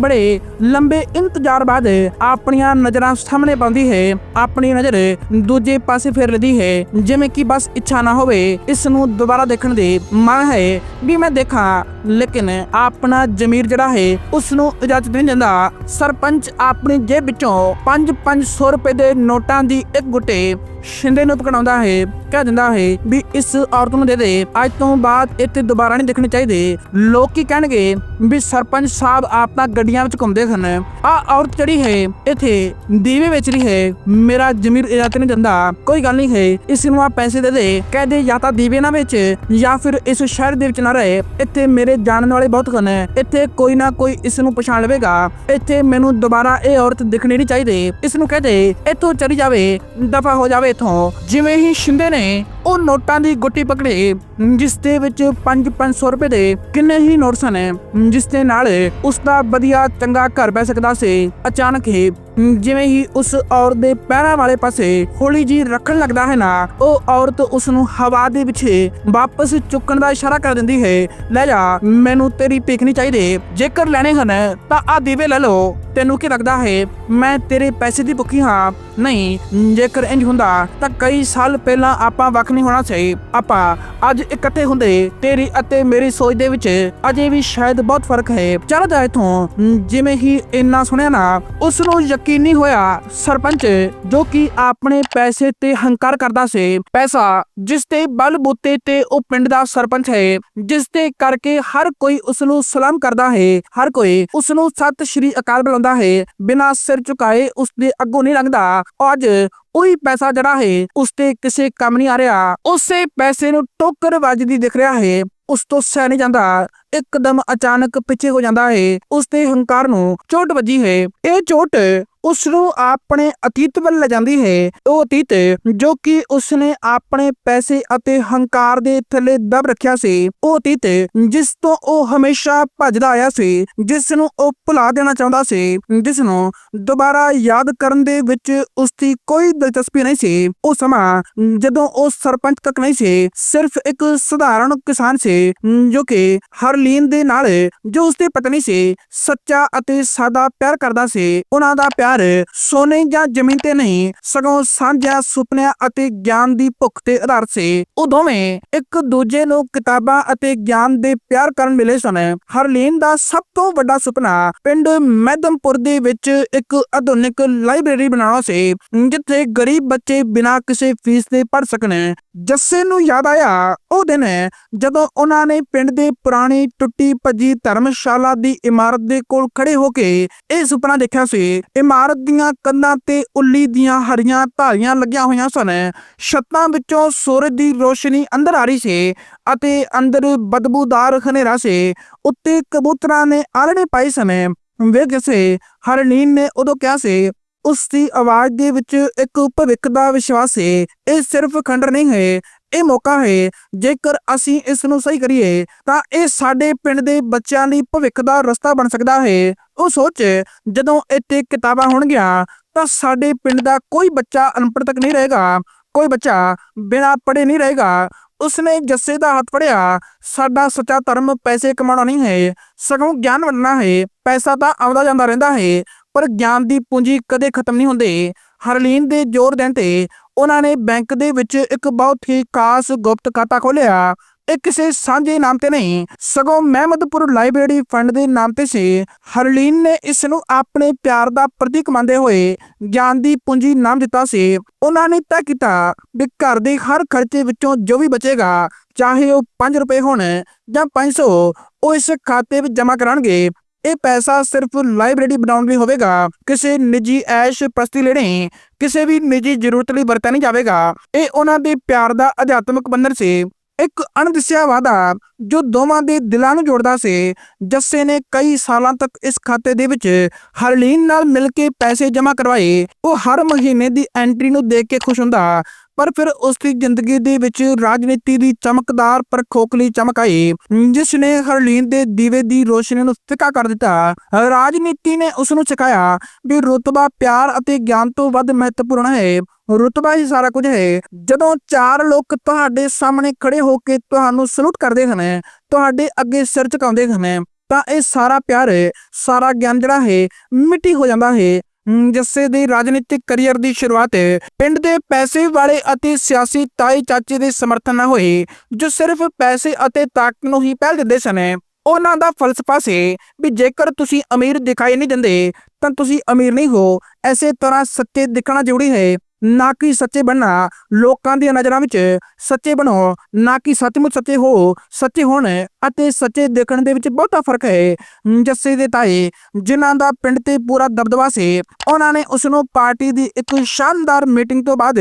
ਬੜੇ ਲੰਬੇ ਇੰਤਜ਼ਾਰ ਬਾਅਦ ਆਪਣੀਆਂ ਨਜ਼ਰਾਂ ਸਾਹਮਣੇ ਪਾਉਂਦੀ ਹੈ। ਆਪਣੀ ਨਜ਼ਰ ਦੂਜੇ ਪਾਸੇ ਫੇਰ ਲੈਂਦੀ ਹੈ। ਜਿਵੇਂ ਕਿ ਬਸ ਇੱਛਾ ਨਾ ਹੋਵੇ, ਇਸ ਨੂੰ ਦੁਬਾਰਾ ਦੇਖਣ ਦੀ ਮਨ ਹੈ। ਵੀ ਮੈਂ ਦੇਖਾਂ ਲੇਕਿਨ ਆਪਣਾ ਜ਼ਮੀਰ ਜਿਹੜਾ ਹੈ ਉਸ ਨੂੰ ਇਜਾਜ਼ਤ ਨਹੀਂ ਦਿੰਦਾ। ਸਰਪੰਚ ਆਪਣੀ ਜੇਬ ਵਿੱਚੋਂ 5-500 ਰੁਪਏ ਦੇ ਨੋਟਾਂ ਦੀ ਇੱਕ ਗੁੱਟੇ ਸ਼ਿੰਦੇ ਨੂੰ ਪਕੜਾਉਂਦਾ ਹੈ, ਕਹਿ ਦਿੰਦਾ ਹੈ ਵੀ ਇਸ ਔਰਤ ਨੂੰ ਦੇ ਦੇ। ਅੱਜ ਤੋਂ ਬਾਅਦ ਇੱਥੇ ਦੁਬਾਰਾ ਨਹੀਂ ਦੇਖਣੇ ਚਾਹੀਦੇ। ਲੋਕ ਕੀ ਕਹਿਣਗੇ ਵੀ ਸਰਪੰਚ ਸਾਹਿਬ ਆਪ ਗੱਡੀਆਂ ਵਿੱਚ ਘੁੰਮਦੇ ਹਨ ਆ ਔਰਤ ਜਿਹੜੀ ਹੈ, ਇੱਥੇ ਦੀਵੇ ਵੇਚ ਰਹੀ ਹੈ। ਮੇਰਾ ਜ਼ਮੀਰ ਇਜਾਜ਼ਤ ਨਹੀਂ ਦਿੰਦਾ। ਕੋਈ ਗੱਲ ਨਹੀਂ ਹੈ, ਇਸ ਨੂੰ ਆ ਪੈਸੇ ਦੇ ਦੇ। ਕਹਿ ਦੇ ਜਾਂ ਤਾਂ ਦੀਵੇ ਨਾ ਵਿੱਚ, ਜਾਂ ਫਿਰ ਇਸ ਸ਼ਹਿਰ ਦੇ ਵਿੱਚ ਨਾ ਰਹੇ। ਇੱਥੇ ਮੇਰੇ ਜਾਣਨ ਵਾਲੇ ਬਹੁਤ ਹਨ। ਇੱਥੇ ਕੋਈ ਨਾ ਕੋਈ ਇਸ ਨੂੰ ਪਛਾਣ ਲਵੇਗਾ। ਇੱਥੇ ਮੈਨੂੰ ਦੁਬਾਰਾ ਇਹ ਔਰਤ ਦਿਖਣੀ ਨਹੀਂ ਚਾਹੀਦੀ। ਇਸ ਨੂੰ ਕਹਿ ਦੇ, ਇੱਥੋਂ ਚਲੀ ਜਾਵੇ, ਦਫਾ ਹੋ ਜਾਵੇ। ਤੋਂ ਜਿਵੇਂ ਹੀ ਸ਼ਿੰਦੇ ਨੇ ਉਹ ਨੋਟਾਂ ਦੀ ਗੁੱਟੀ ਪਕੜੇ, ਜਿਸ ਦੇ ਵਿੱਚ 5-500 ਰੁਪਏ ਦੇ ਕਿੰਨੇ ਹੀ ਨੋਟ ਸਨ ਜਿਸ ਦੇ ਨਾਲ ਉਸ ਦਾ ਵਧੀਆ ਚੰਗਾ ਘਰ ਬੈ ਸਕਦਾ ਸੀ। ਅਚਾਨਕ ਹੀ ਜਿਵੇਂ ਹੀ ਉਸ ਔਰਤ ਦੇ ਪੈਰਾਂ ਵਾਲੇ ਪਾਸੇ ਹੌਲੀ ਜੀ ਰੱਖਣ ਲੱਗਦਾ ਹੈ ਨਾ, ਉਹ ਔਰਤ ਉਸ ਨੂੰ ਹਵਾ ਦੇ ਵਿੱਚ ਵਾਪਸ ਚੁੱਕਣ ਦਾ ਇਸ਼ਾਰਾ ਕਰ ਦਿੰਦੀ ਹੈ। ਲੈ ਜਾ, ਮੈਨੂੰ ਤੇਰੀ ਪੀਕ ਨਹੀਂ ਚਾਹੀਦੇ। ਜੇਕਰ ਲੈਣੇ ਹਨ, ਤਾਂ ਆ ਦੀਵੇ ਲੈ ਲਓ। ਤੈਨੂੰ ਕੀ ਲੱਗਦਾ ਹੈ, ਮੈਂ ਤੇਰੇ ਪੈਸੇ ਦੀ ਭੁੱਖੀ ਹਾਂ? ਨਹੀਂ, ਜੇਕਰ ਇੰਜ ਹੁੰਦਾ, ਤਾਂ ਕਈ ਸਾਲ ਪਹਿਲਾਂ ਆਪਾਂ ਵੱਖ ਨਹੀਂ ਹੋਣਾ ਸੀ ਆਪਾਂ ਅੱਜ ਇਕੱਠੇ ਹੁੰਦੇ ਤੇਰੀ ਅਤੇ ਮੇਰੀ ਸੋਚ ਦੇ ਵਿੱਚ ਅਜੇ ਵੀ ਸ਼ਾਇਦ ਬਹੁਤ ਫ਼ਰਕ ਹੈ। ਚੱਲ ਜਾ ਇਥੋਂ। ਜਿਵੇਂ ਹੀ ਇੰਨਾ ਸੁਣਿਆ ਨਾ ਉਸ ਨੂੰ ਯਕੀਨ ਹੋਇਆ ਸਰਪੰਚ, ਜੋ ਕਿ ਆਪਣੇ ਪੈਸੇ ਤੇ ਹੰਕਾਰ ਕਰਦਾ ਸੀ। ਪੈਸਾ ਜਿਸ ਤੇ ਬਲਬੂਤੇ ਤੇ ਉਹ ਪਿੰਡ ਦਾ ਸਰਪੰਚ ਹੈ, ਜਿਸ ਤੇ ਕਰਕੇ ਹਰ ਕੋਈ ਉਸ ਨੂੰ ਸਲਾਮ ਕਰਦਾ ਹੈ। ਹਰ ਕੋਈ ਉਸ ਨੂੰ ਸਤਿ ਸ਼੍ਰੀ ਅਕਾਲ ਬੁਲਾਉਂਦਾ ਹੈ। ਬਿਨਾਂ ਸਿਰ ਝੁਕਾਏ ਉਸ ਦੇ ਅੱਗੋਂ ਨਹੀਂ ਲੰਘਦਾ। ਅੱਜ ਉਹੀ ਪੈਸਾ ਜਿਹੜਾ ਹੈ, ਉਸ ਤੇ ਕਿਸੇ ਕੰਮ ਨਹੀਂ ਆ ਰਿਹਾ। ਉਸੇ ਪੈਸੇ ਨੂੰ ਟੋਕਰ ਵੱਜਦੀ ਦਿਖ ਰਿਹਾ ਹੈ। ਉਸ ਤੋਂ ਸਹਿ ਨਹੀਂ ਜਾਂਦਾ। ਇੱਕਦਮ ਅਚਾਨਕ ਪਿੱਛੇ ਹੋ ਜਾਂਦਾ ਹੈ। ਉਸ ਦੇ ਹੰਕਾਰ ਨੂੰ ਚੋਟ ਵੱਜੀ ਹੈ। ਇਹ ਚੋਟ ਉਸ ਨੂੰ ਆਪਣੇ ਅਤੀਤ ਵੱਲ ਲੈ ਜਾਂਦੀ ਹੈ। ਉਹ ਅਤੀਤ, ਜੋ ਕਿ ਉਸਨੇ ਆਪਣੇ ਪੈਸੇ ਅਤੇ ਹੰਕਾਰ ਦੇ ਥੱਲੇ ਦਬ ਰੱਖਿਆ ਸੀ। ਉਹ ਅਤੀਤ, ਜਿਸ ਤੋਂ ਉਹ ਹਮੇਸ਼ਾ ਭੱਜਦਾ ਆਇਆ ਸੀ ਜਿਸ ਨੂੰ ਉਹ ਭੁਲਾ ਦੇਣਾ ਚਾਹੁੰਦਾ ਸੀ ਜਿਸ ਨੂੰ ਦੁਬਾਰਾ ਯਾਦ ਕਰਨ ਦੇ ਵਿੱਚ ਉਸ ਦੀ ਕੋਈ ਦਿਲਚਸਪੀ ਨਹੀਂ ਸੀ। ਉਹ ਸਮਾਂ, ਜਦੋਂ ਉਹ ਸਰਪੰਚ ਤੱਕ ਨਹੀਂ ਸੀ, ਸਿਰਫ ਇੱਕ ਸਧਾਰਨ ਕਿਸਾਨ ਸੀ, ਜੋ ਕਿ ਹਰਲੀਨ ਦੇ ਨਾਲ, ਜੋ ਉਸਦੀ ਪਤਨੀ ਸੀ, ਸੱਚਾ ਅਤੇ ਸਾਦਾ ਪਿਆਰ ਕਰਦਾ ਸੀ। ਉਹਨਾਂ ਦਾ ਪਿਆਰ ਪਿਆਰ ਸੋਨੇ ਜਾਂ ਜ਼ਮੀਨ ਤੇ ਨਹੀਂ, ਸਗੋਂ ਸਾਂਝਾ ਸੁਪਨਿਆਂ ਅਤੇ ਗਿਆਨ ਦੀ ਭੁੱਖ ਤੇ ਆਧਾਰਿਤ ਸੀ। ਉਹ ਦੋਵੇਂ ਇੱਕ ਦੂਜੇ ਨੂੰ ਕਿਤਾਬਾਂ ਅਤੇ ਗਿਆਨ ਦੇ ਪਿਆਰ ਕਰਨ ਮਿਲੇ ਸਨ। ਹਰਲੀਨ ਦਾ ਸਭ ਤੋਂ ਵੱਡਾ ਸੁਪਨਾ ਪਿੰਡ ਮੈਦਮਪੁਰ ਦੇ ਵਿੱਚ ਇੱਕ ਆਧੁਨਿਕ ਲਾਇਬ੍ਰੇਰੀ ਬਣਾਉਣਾ ਸੀ, ਜਿੱਥੇ ਗਰੀਬ ਬੱਚੇ ਬਿਨਾਂ ਕਿਸੇ ਫੀਸ ਦੇ ਪੜ੍ਹ ਸਕਣ। ਜੱਸੇ ਨੂੰ ਯਾਦ ਆਇਆ, ਉਹ ਦਿਨ ਜਦੋਂ ਉਹਨਾਂ ਨੇ ਪਿੰਡ ਦੇ ਪੁਰਾਣੀ ਟੁੱਟੀ ਭੱਜੀ ਧਰਮਸ਼ਾਲਾ ਦੀ ਇਮਾਰਤ ਦੇ ਕੋਲ ਖੜੇ ਹੋ ਕੇ ਇਹ ਸੁਪਨਾ ਦੇਖਿਆ ਸੀ। ਇਮਾਰਤ ਦੀਆਂ ਕੰਧਾਂ ਤੇ ਉੱਲੀ ਦੀਆਂ ਹਰੀਆਂ ਧਾਰੀਆਂ ਲੱਗੀਆਂ ਹੋਈਆਂ ਸਨ। ਛੱਤਾਂ ਵਿੱਚੋਂ ਸੂਰਜ ਦੀ ਰੋਸ਼ਨੀ ਅੰਦਰ ਆ ਰਹੀ ਸੀ ਅਤੇ ਅੰਦਰ ਬਦਬੂਦਾਰ ਹਨੇਰਾ ਸੀ। ਉੱਤੇ ਕਬੂਤਰਾਂ ਨੇ ਆਲਣੇ ਪਾਏ ਸਨ। ਵੇ ਕਿਸੇ ਹਰਲੀਨ ਨੇ ਉਦੋਂ ਕਿਹਾ ਸੀ ਉਸ ਦੀ ਆਵਾਜ਼ ਦੇ ਵਿੱਚ ਇੱਕ ਭਵਿੱਖ ਦਾ ਵਿਸ਼ਵਾਸ ਹੈ ਇਹ ਸਿਰਫ ਖੰਡਰ ਨਹੀਂ ਹੈ ਇਹ ਮੌਕਾ ਹੈ, ਜੇਕਰ ਅਸੀਂ ਇਸ ਨੂੰ ਸਹੀ ਕਰੀਏ, ਤਾਂ ਇਹ ਸਾਡੇ ਪਿੰਡ ਦੇ ਬੱਚਿਆਂ ਲਈ ਭਵਿੱਖ ਦਾ ਰਸਤਾ ਬਣ ਸਕਦਾ ਹੈ। ਉਹ ਸੋਚ, ਜਦੋਂ ਇੱਥੇ ਕਿਤਾਬਾਂ ਹੋਣਗੀਆਂ, ਤਾਂ ਸਾਡੇ ਪਿੰਡ ਦਾ ਕੋਈ ਬੱਚਾ ਅਨਪੜ੍ਹ ਤੱਕ ਨਹੀਂ ਰਹੇਗਾ। ਕੋਈ ਬੱਚਾ ਬਿਨਾਂ ਪੜ੍ਹੇ ਨਹੀਂ ਰਹੇਗਾ। ਉਸਨੇ ਜੱਸੇ ਦਾ ਹੱਥ ਫੜਿਆ, ਸਾਡਾ ਸੱਚਾ ਧਰਮ ਪੈਸੇ ਕਮਾਉਣਾ ਨਹੀਂ ਹੈ। ਸਗੋਂ ਗਿਆਨ ਵੰਡਣਾ ਹੈ। ਪੈਸਾ ਤਾਂ ਆਉਂਦਾ ਜਾਂਦਾ ਰਹਿੰਦਾ ਹੈ, ਪਰ ਗਿਆਨ ਦੀ ਪੂੰਜੀ ਕਦੇ ਖਤਮ ਨਹੀਂ ਹੁੰਦੀ। ਹਰਲੀਨ ਦੇ ਜ਼ੋਰ ਦੇਣ ਤੇ ਉਹਨਾਂ ਨੇ ਬੈਂਕ ਦੇ ਵਿੱਚ ਇੱਕ ਬਹੁਤ ਹੀ ਖਾਸ ਗੁਪਤ ਖਾਤਾ ਖੋਲ੍ਹਿਆ। ਇਹ ਕਿਸੇ ਸਾਂਝੇ ਨਾਮ ਤੇ ਨਹੀਂ, ਸਗੋਂ ਮਹਿਮਦਪੁਰ ਲਾਇਬ੍ਰੇਰੀ ਫੰਡ ਦੇ ਨਾਮ ਤੇ ਸੀ। ਹਰਲੀਨ ਨੇ ਇਸ ਨੂੰ ਆਪਣੇ ਪਿਆਰ ਦਾ ਪ੍ਰਤੀਕ ਮੰਨਦੇ ਹੋਏ ਗਿਆਨ ਦੀ ਪੂੰਜੀ ਨਾਮ ਦਿੱਤਾ ਸੀ। ਉਹਨਾਂ ਨੇ ਤੈਅ ਕੀਤਾ ਵੀ ਘਰ ਦੇ ਹਰ ਖਰਚੇ ਵਿੱਚੋਂ ਜੋ ਵੀ ਬਚੇਗਾ, ਚਾਹੇ ਉਹ 5 ਰੁਪਏ ਹੋਣ ਜਾਂ 500 ਉਹ ਇਸ ਖਾਤੇ ਵਿੱਚ ਜਮ੍ਹਾਂ ਕਰਾਂਗੇ ਇਹ ਪੈਸਾ ਸਿਰਫ ਲਾਇਬ੍ਰੇਰੀ ਬਣਾਉਣ ਲਈ ਹੋਵੇਗਾ, ਕਿਸੇ ਨਿੱਜੀ ਐਸ਼ ਪ੍ਰਸਤੀ ਲਈ ਨਹੀਂ, ਕਿਸੇ ਵੀ ਨਿੱਜੀ ਜ਼ਰੂਰਤ ਲਈ ਵਰਤਿਆ ਨਹੀਂ ਜਾਵੇਗਾ। ਇਹ ਉਹਨਾਂ ਦੇ ਪਿਆਰ ਦਾ ਅਧਿਆਤਮਿਕ ਬੰਧਨ ਸੀ। ਇੱਕ ਅਣਦਿਸਿਆ ਵਾਦਾ ਜੋ ਦੋਵਾਂ ਦੇ ਦਿਲਾਂ ਨੂੰ ਜੋੜਦਾ ਸੀ, ਜੱਸੇ ਨੇ ਕਈ ਸਾਲਾਂ ਤੱਕ ਇਸ ਖਾਤੇ ਦੇ ਵਿੱਚ ਹਰਲੀਨ ਨਾਲ ਮਿਲ ਕੇ ਪੈਸੇ ਜਮ੍ਹਾਂ ਕਰਵਾਏ। ਉਹ ਹਰ ਮਹੀਨੇ ਦੀ ਐਂਟਰੀ ਨੂੰ ਦੇਖ ਕੇ ਖੁਸ਼ ਹੁੰਦਾ ਪਰ ਫਿਰ ਉਸ ਦੀ ਜ਼ਿੰਦਗੀ ਦੇ ਵਿੱਚ ਰਾਜਨੀਤੀ ਦੀ ਚਮਕਦਾਰ ਪਰ ਖੋਖਲੀ ਚਮਕ ਆਈ ਜਿਸ ਨੇ ਹਰਲੀਨ ਦੇ ਦੀਵੇ ਦੀ ਰੋਸ਼ਨੀ ਨੂੰ ਫਿੱਕਾ ਕਰ ਦਿੱਤਾ। ਰਾਜਨੀਤੀ ਨੇ ਉਸ ਨੂੰ ਸਿਖਾਇਆ ਵੀ ਰੁਤਬਾ ਪਿਆਰ ਅਤੇ ਗਿਆਨ ਤੋਂ ਵੱਧ ਮਹੱਤਵਪੂਰਨ ਹੈ। ਰੁਤਬਾ ਹੀ ਸਾਰਾ ਕੁਝ ਹੈ। ਜਦੋਂ ਚਾਰ ਲੋਕ ਤੁਹਾਡੇ ਸਾਹਮਣੇ ਖੜੇ ਹੋ ਕੇ ਤੁਹਾਨੂੰ ਸਲੂਟ ਕਰਦੇ ਹਨ, ਤੁਹਾਡੇ ਅੱਗੇ ਸਿਰ ਝੁਕਾਉਂਦੇ ਹਨ, ਤਾਂ ਇਹ ਸਾਰਾ ਪਿਆਰ, ਸਾਰਾ ਗਿਆਨ ਜਿਹੜਾ ਹੈ, ਮਿੱਟੀ ਹੋ ਜਾਂਦਾ ਹੈ। ਜੱਸੇ ਦੇ ਰਾਜਨੀਤਿਕ ਕੈਰੀਅਰ ਦੀ ਸ਼ੁਰੂਆਤ ਪਿੰਡ ਦੇ ਪੈਸੇ ਵਾਲੇ ਅਤੇ ਸਿਆਸੀ ਤਾਏ ਚਾਚੇ ਦੇ ਸਮਰਥਨ ਨਾਲ ਹੋਈ, ਜੋ ਸਿਰਫ ਪੈਸੇ ਅਤੇ ਤਾਕਤ ਨੂੰ ਹੀ ਪਹਿਲ ਦਿੰਦੇ ਸਨ। ਉਹਨਾਂ ਦਾ ਫਲਸਫਾ ਸੀ ਵੀ ਜੇਕਰ ਤੁਸੀਂ ਅਮੀਰ ਦਿਖਾਈ ਨਹੀਂ ਦਿੰਦੇ, ਤਾਂ ਤੁਸੀਂ ਅਮੀਰ ਨਹੀਂ ਹੋ। ਐਸੇ ਤਰ੍ਹਾਂ ਸੱਚੇ ਦਿਖਣਾ ਜ਼ਰੂਰੀ ਹੈ। ਨਾ ਕਿ ਸੱਚੇ ਬਣਨਾ। ਲੋਕਾਂ ਦੀਆਂ ਨਜ਼ਰਾਂ ਵਿੱਚ ਸੱਚੇ ਬਣੋ ਨਾ ਕਿ ਸੱਚਮੁੱਚ ਸੱਚੇ ਹੋ ਸੱਚੇ ਹੋਣ ਅਤੇ ਸੱਚੇ ਦੇਖਣ ਦੇ ਵਿੱਚ ਬਹੁਤਾ ਫ਼ਰਕ ਹੈ। ਹਮ, ਜੱਸੇ ਦੇ ਤਾਏ ਜਿਨ੍ਹਾਂ ਦਾ ਪਿੰਡ ਤੇ ਪੂਰਾ ਦਬਦਬਾ ਸੀ ਉਹਨਾਂ ਨੇ ਉਸ ਨੂੰ ਪਾਰਟੀ ਦੀ ਇੱਕ ਸ਼ਾਨਦਾਰ ਮੀਟਿੰਗ ਤੋਂ ਬਾਅਦ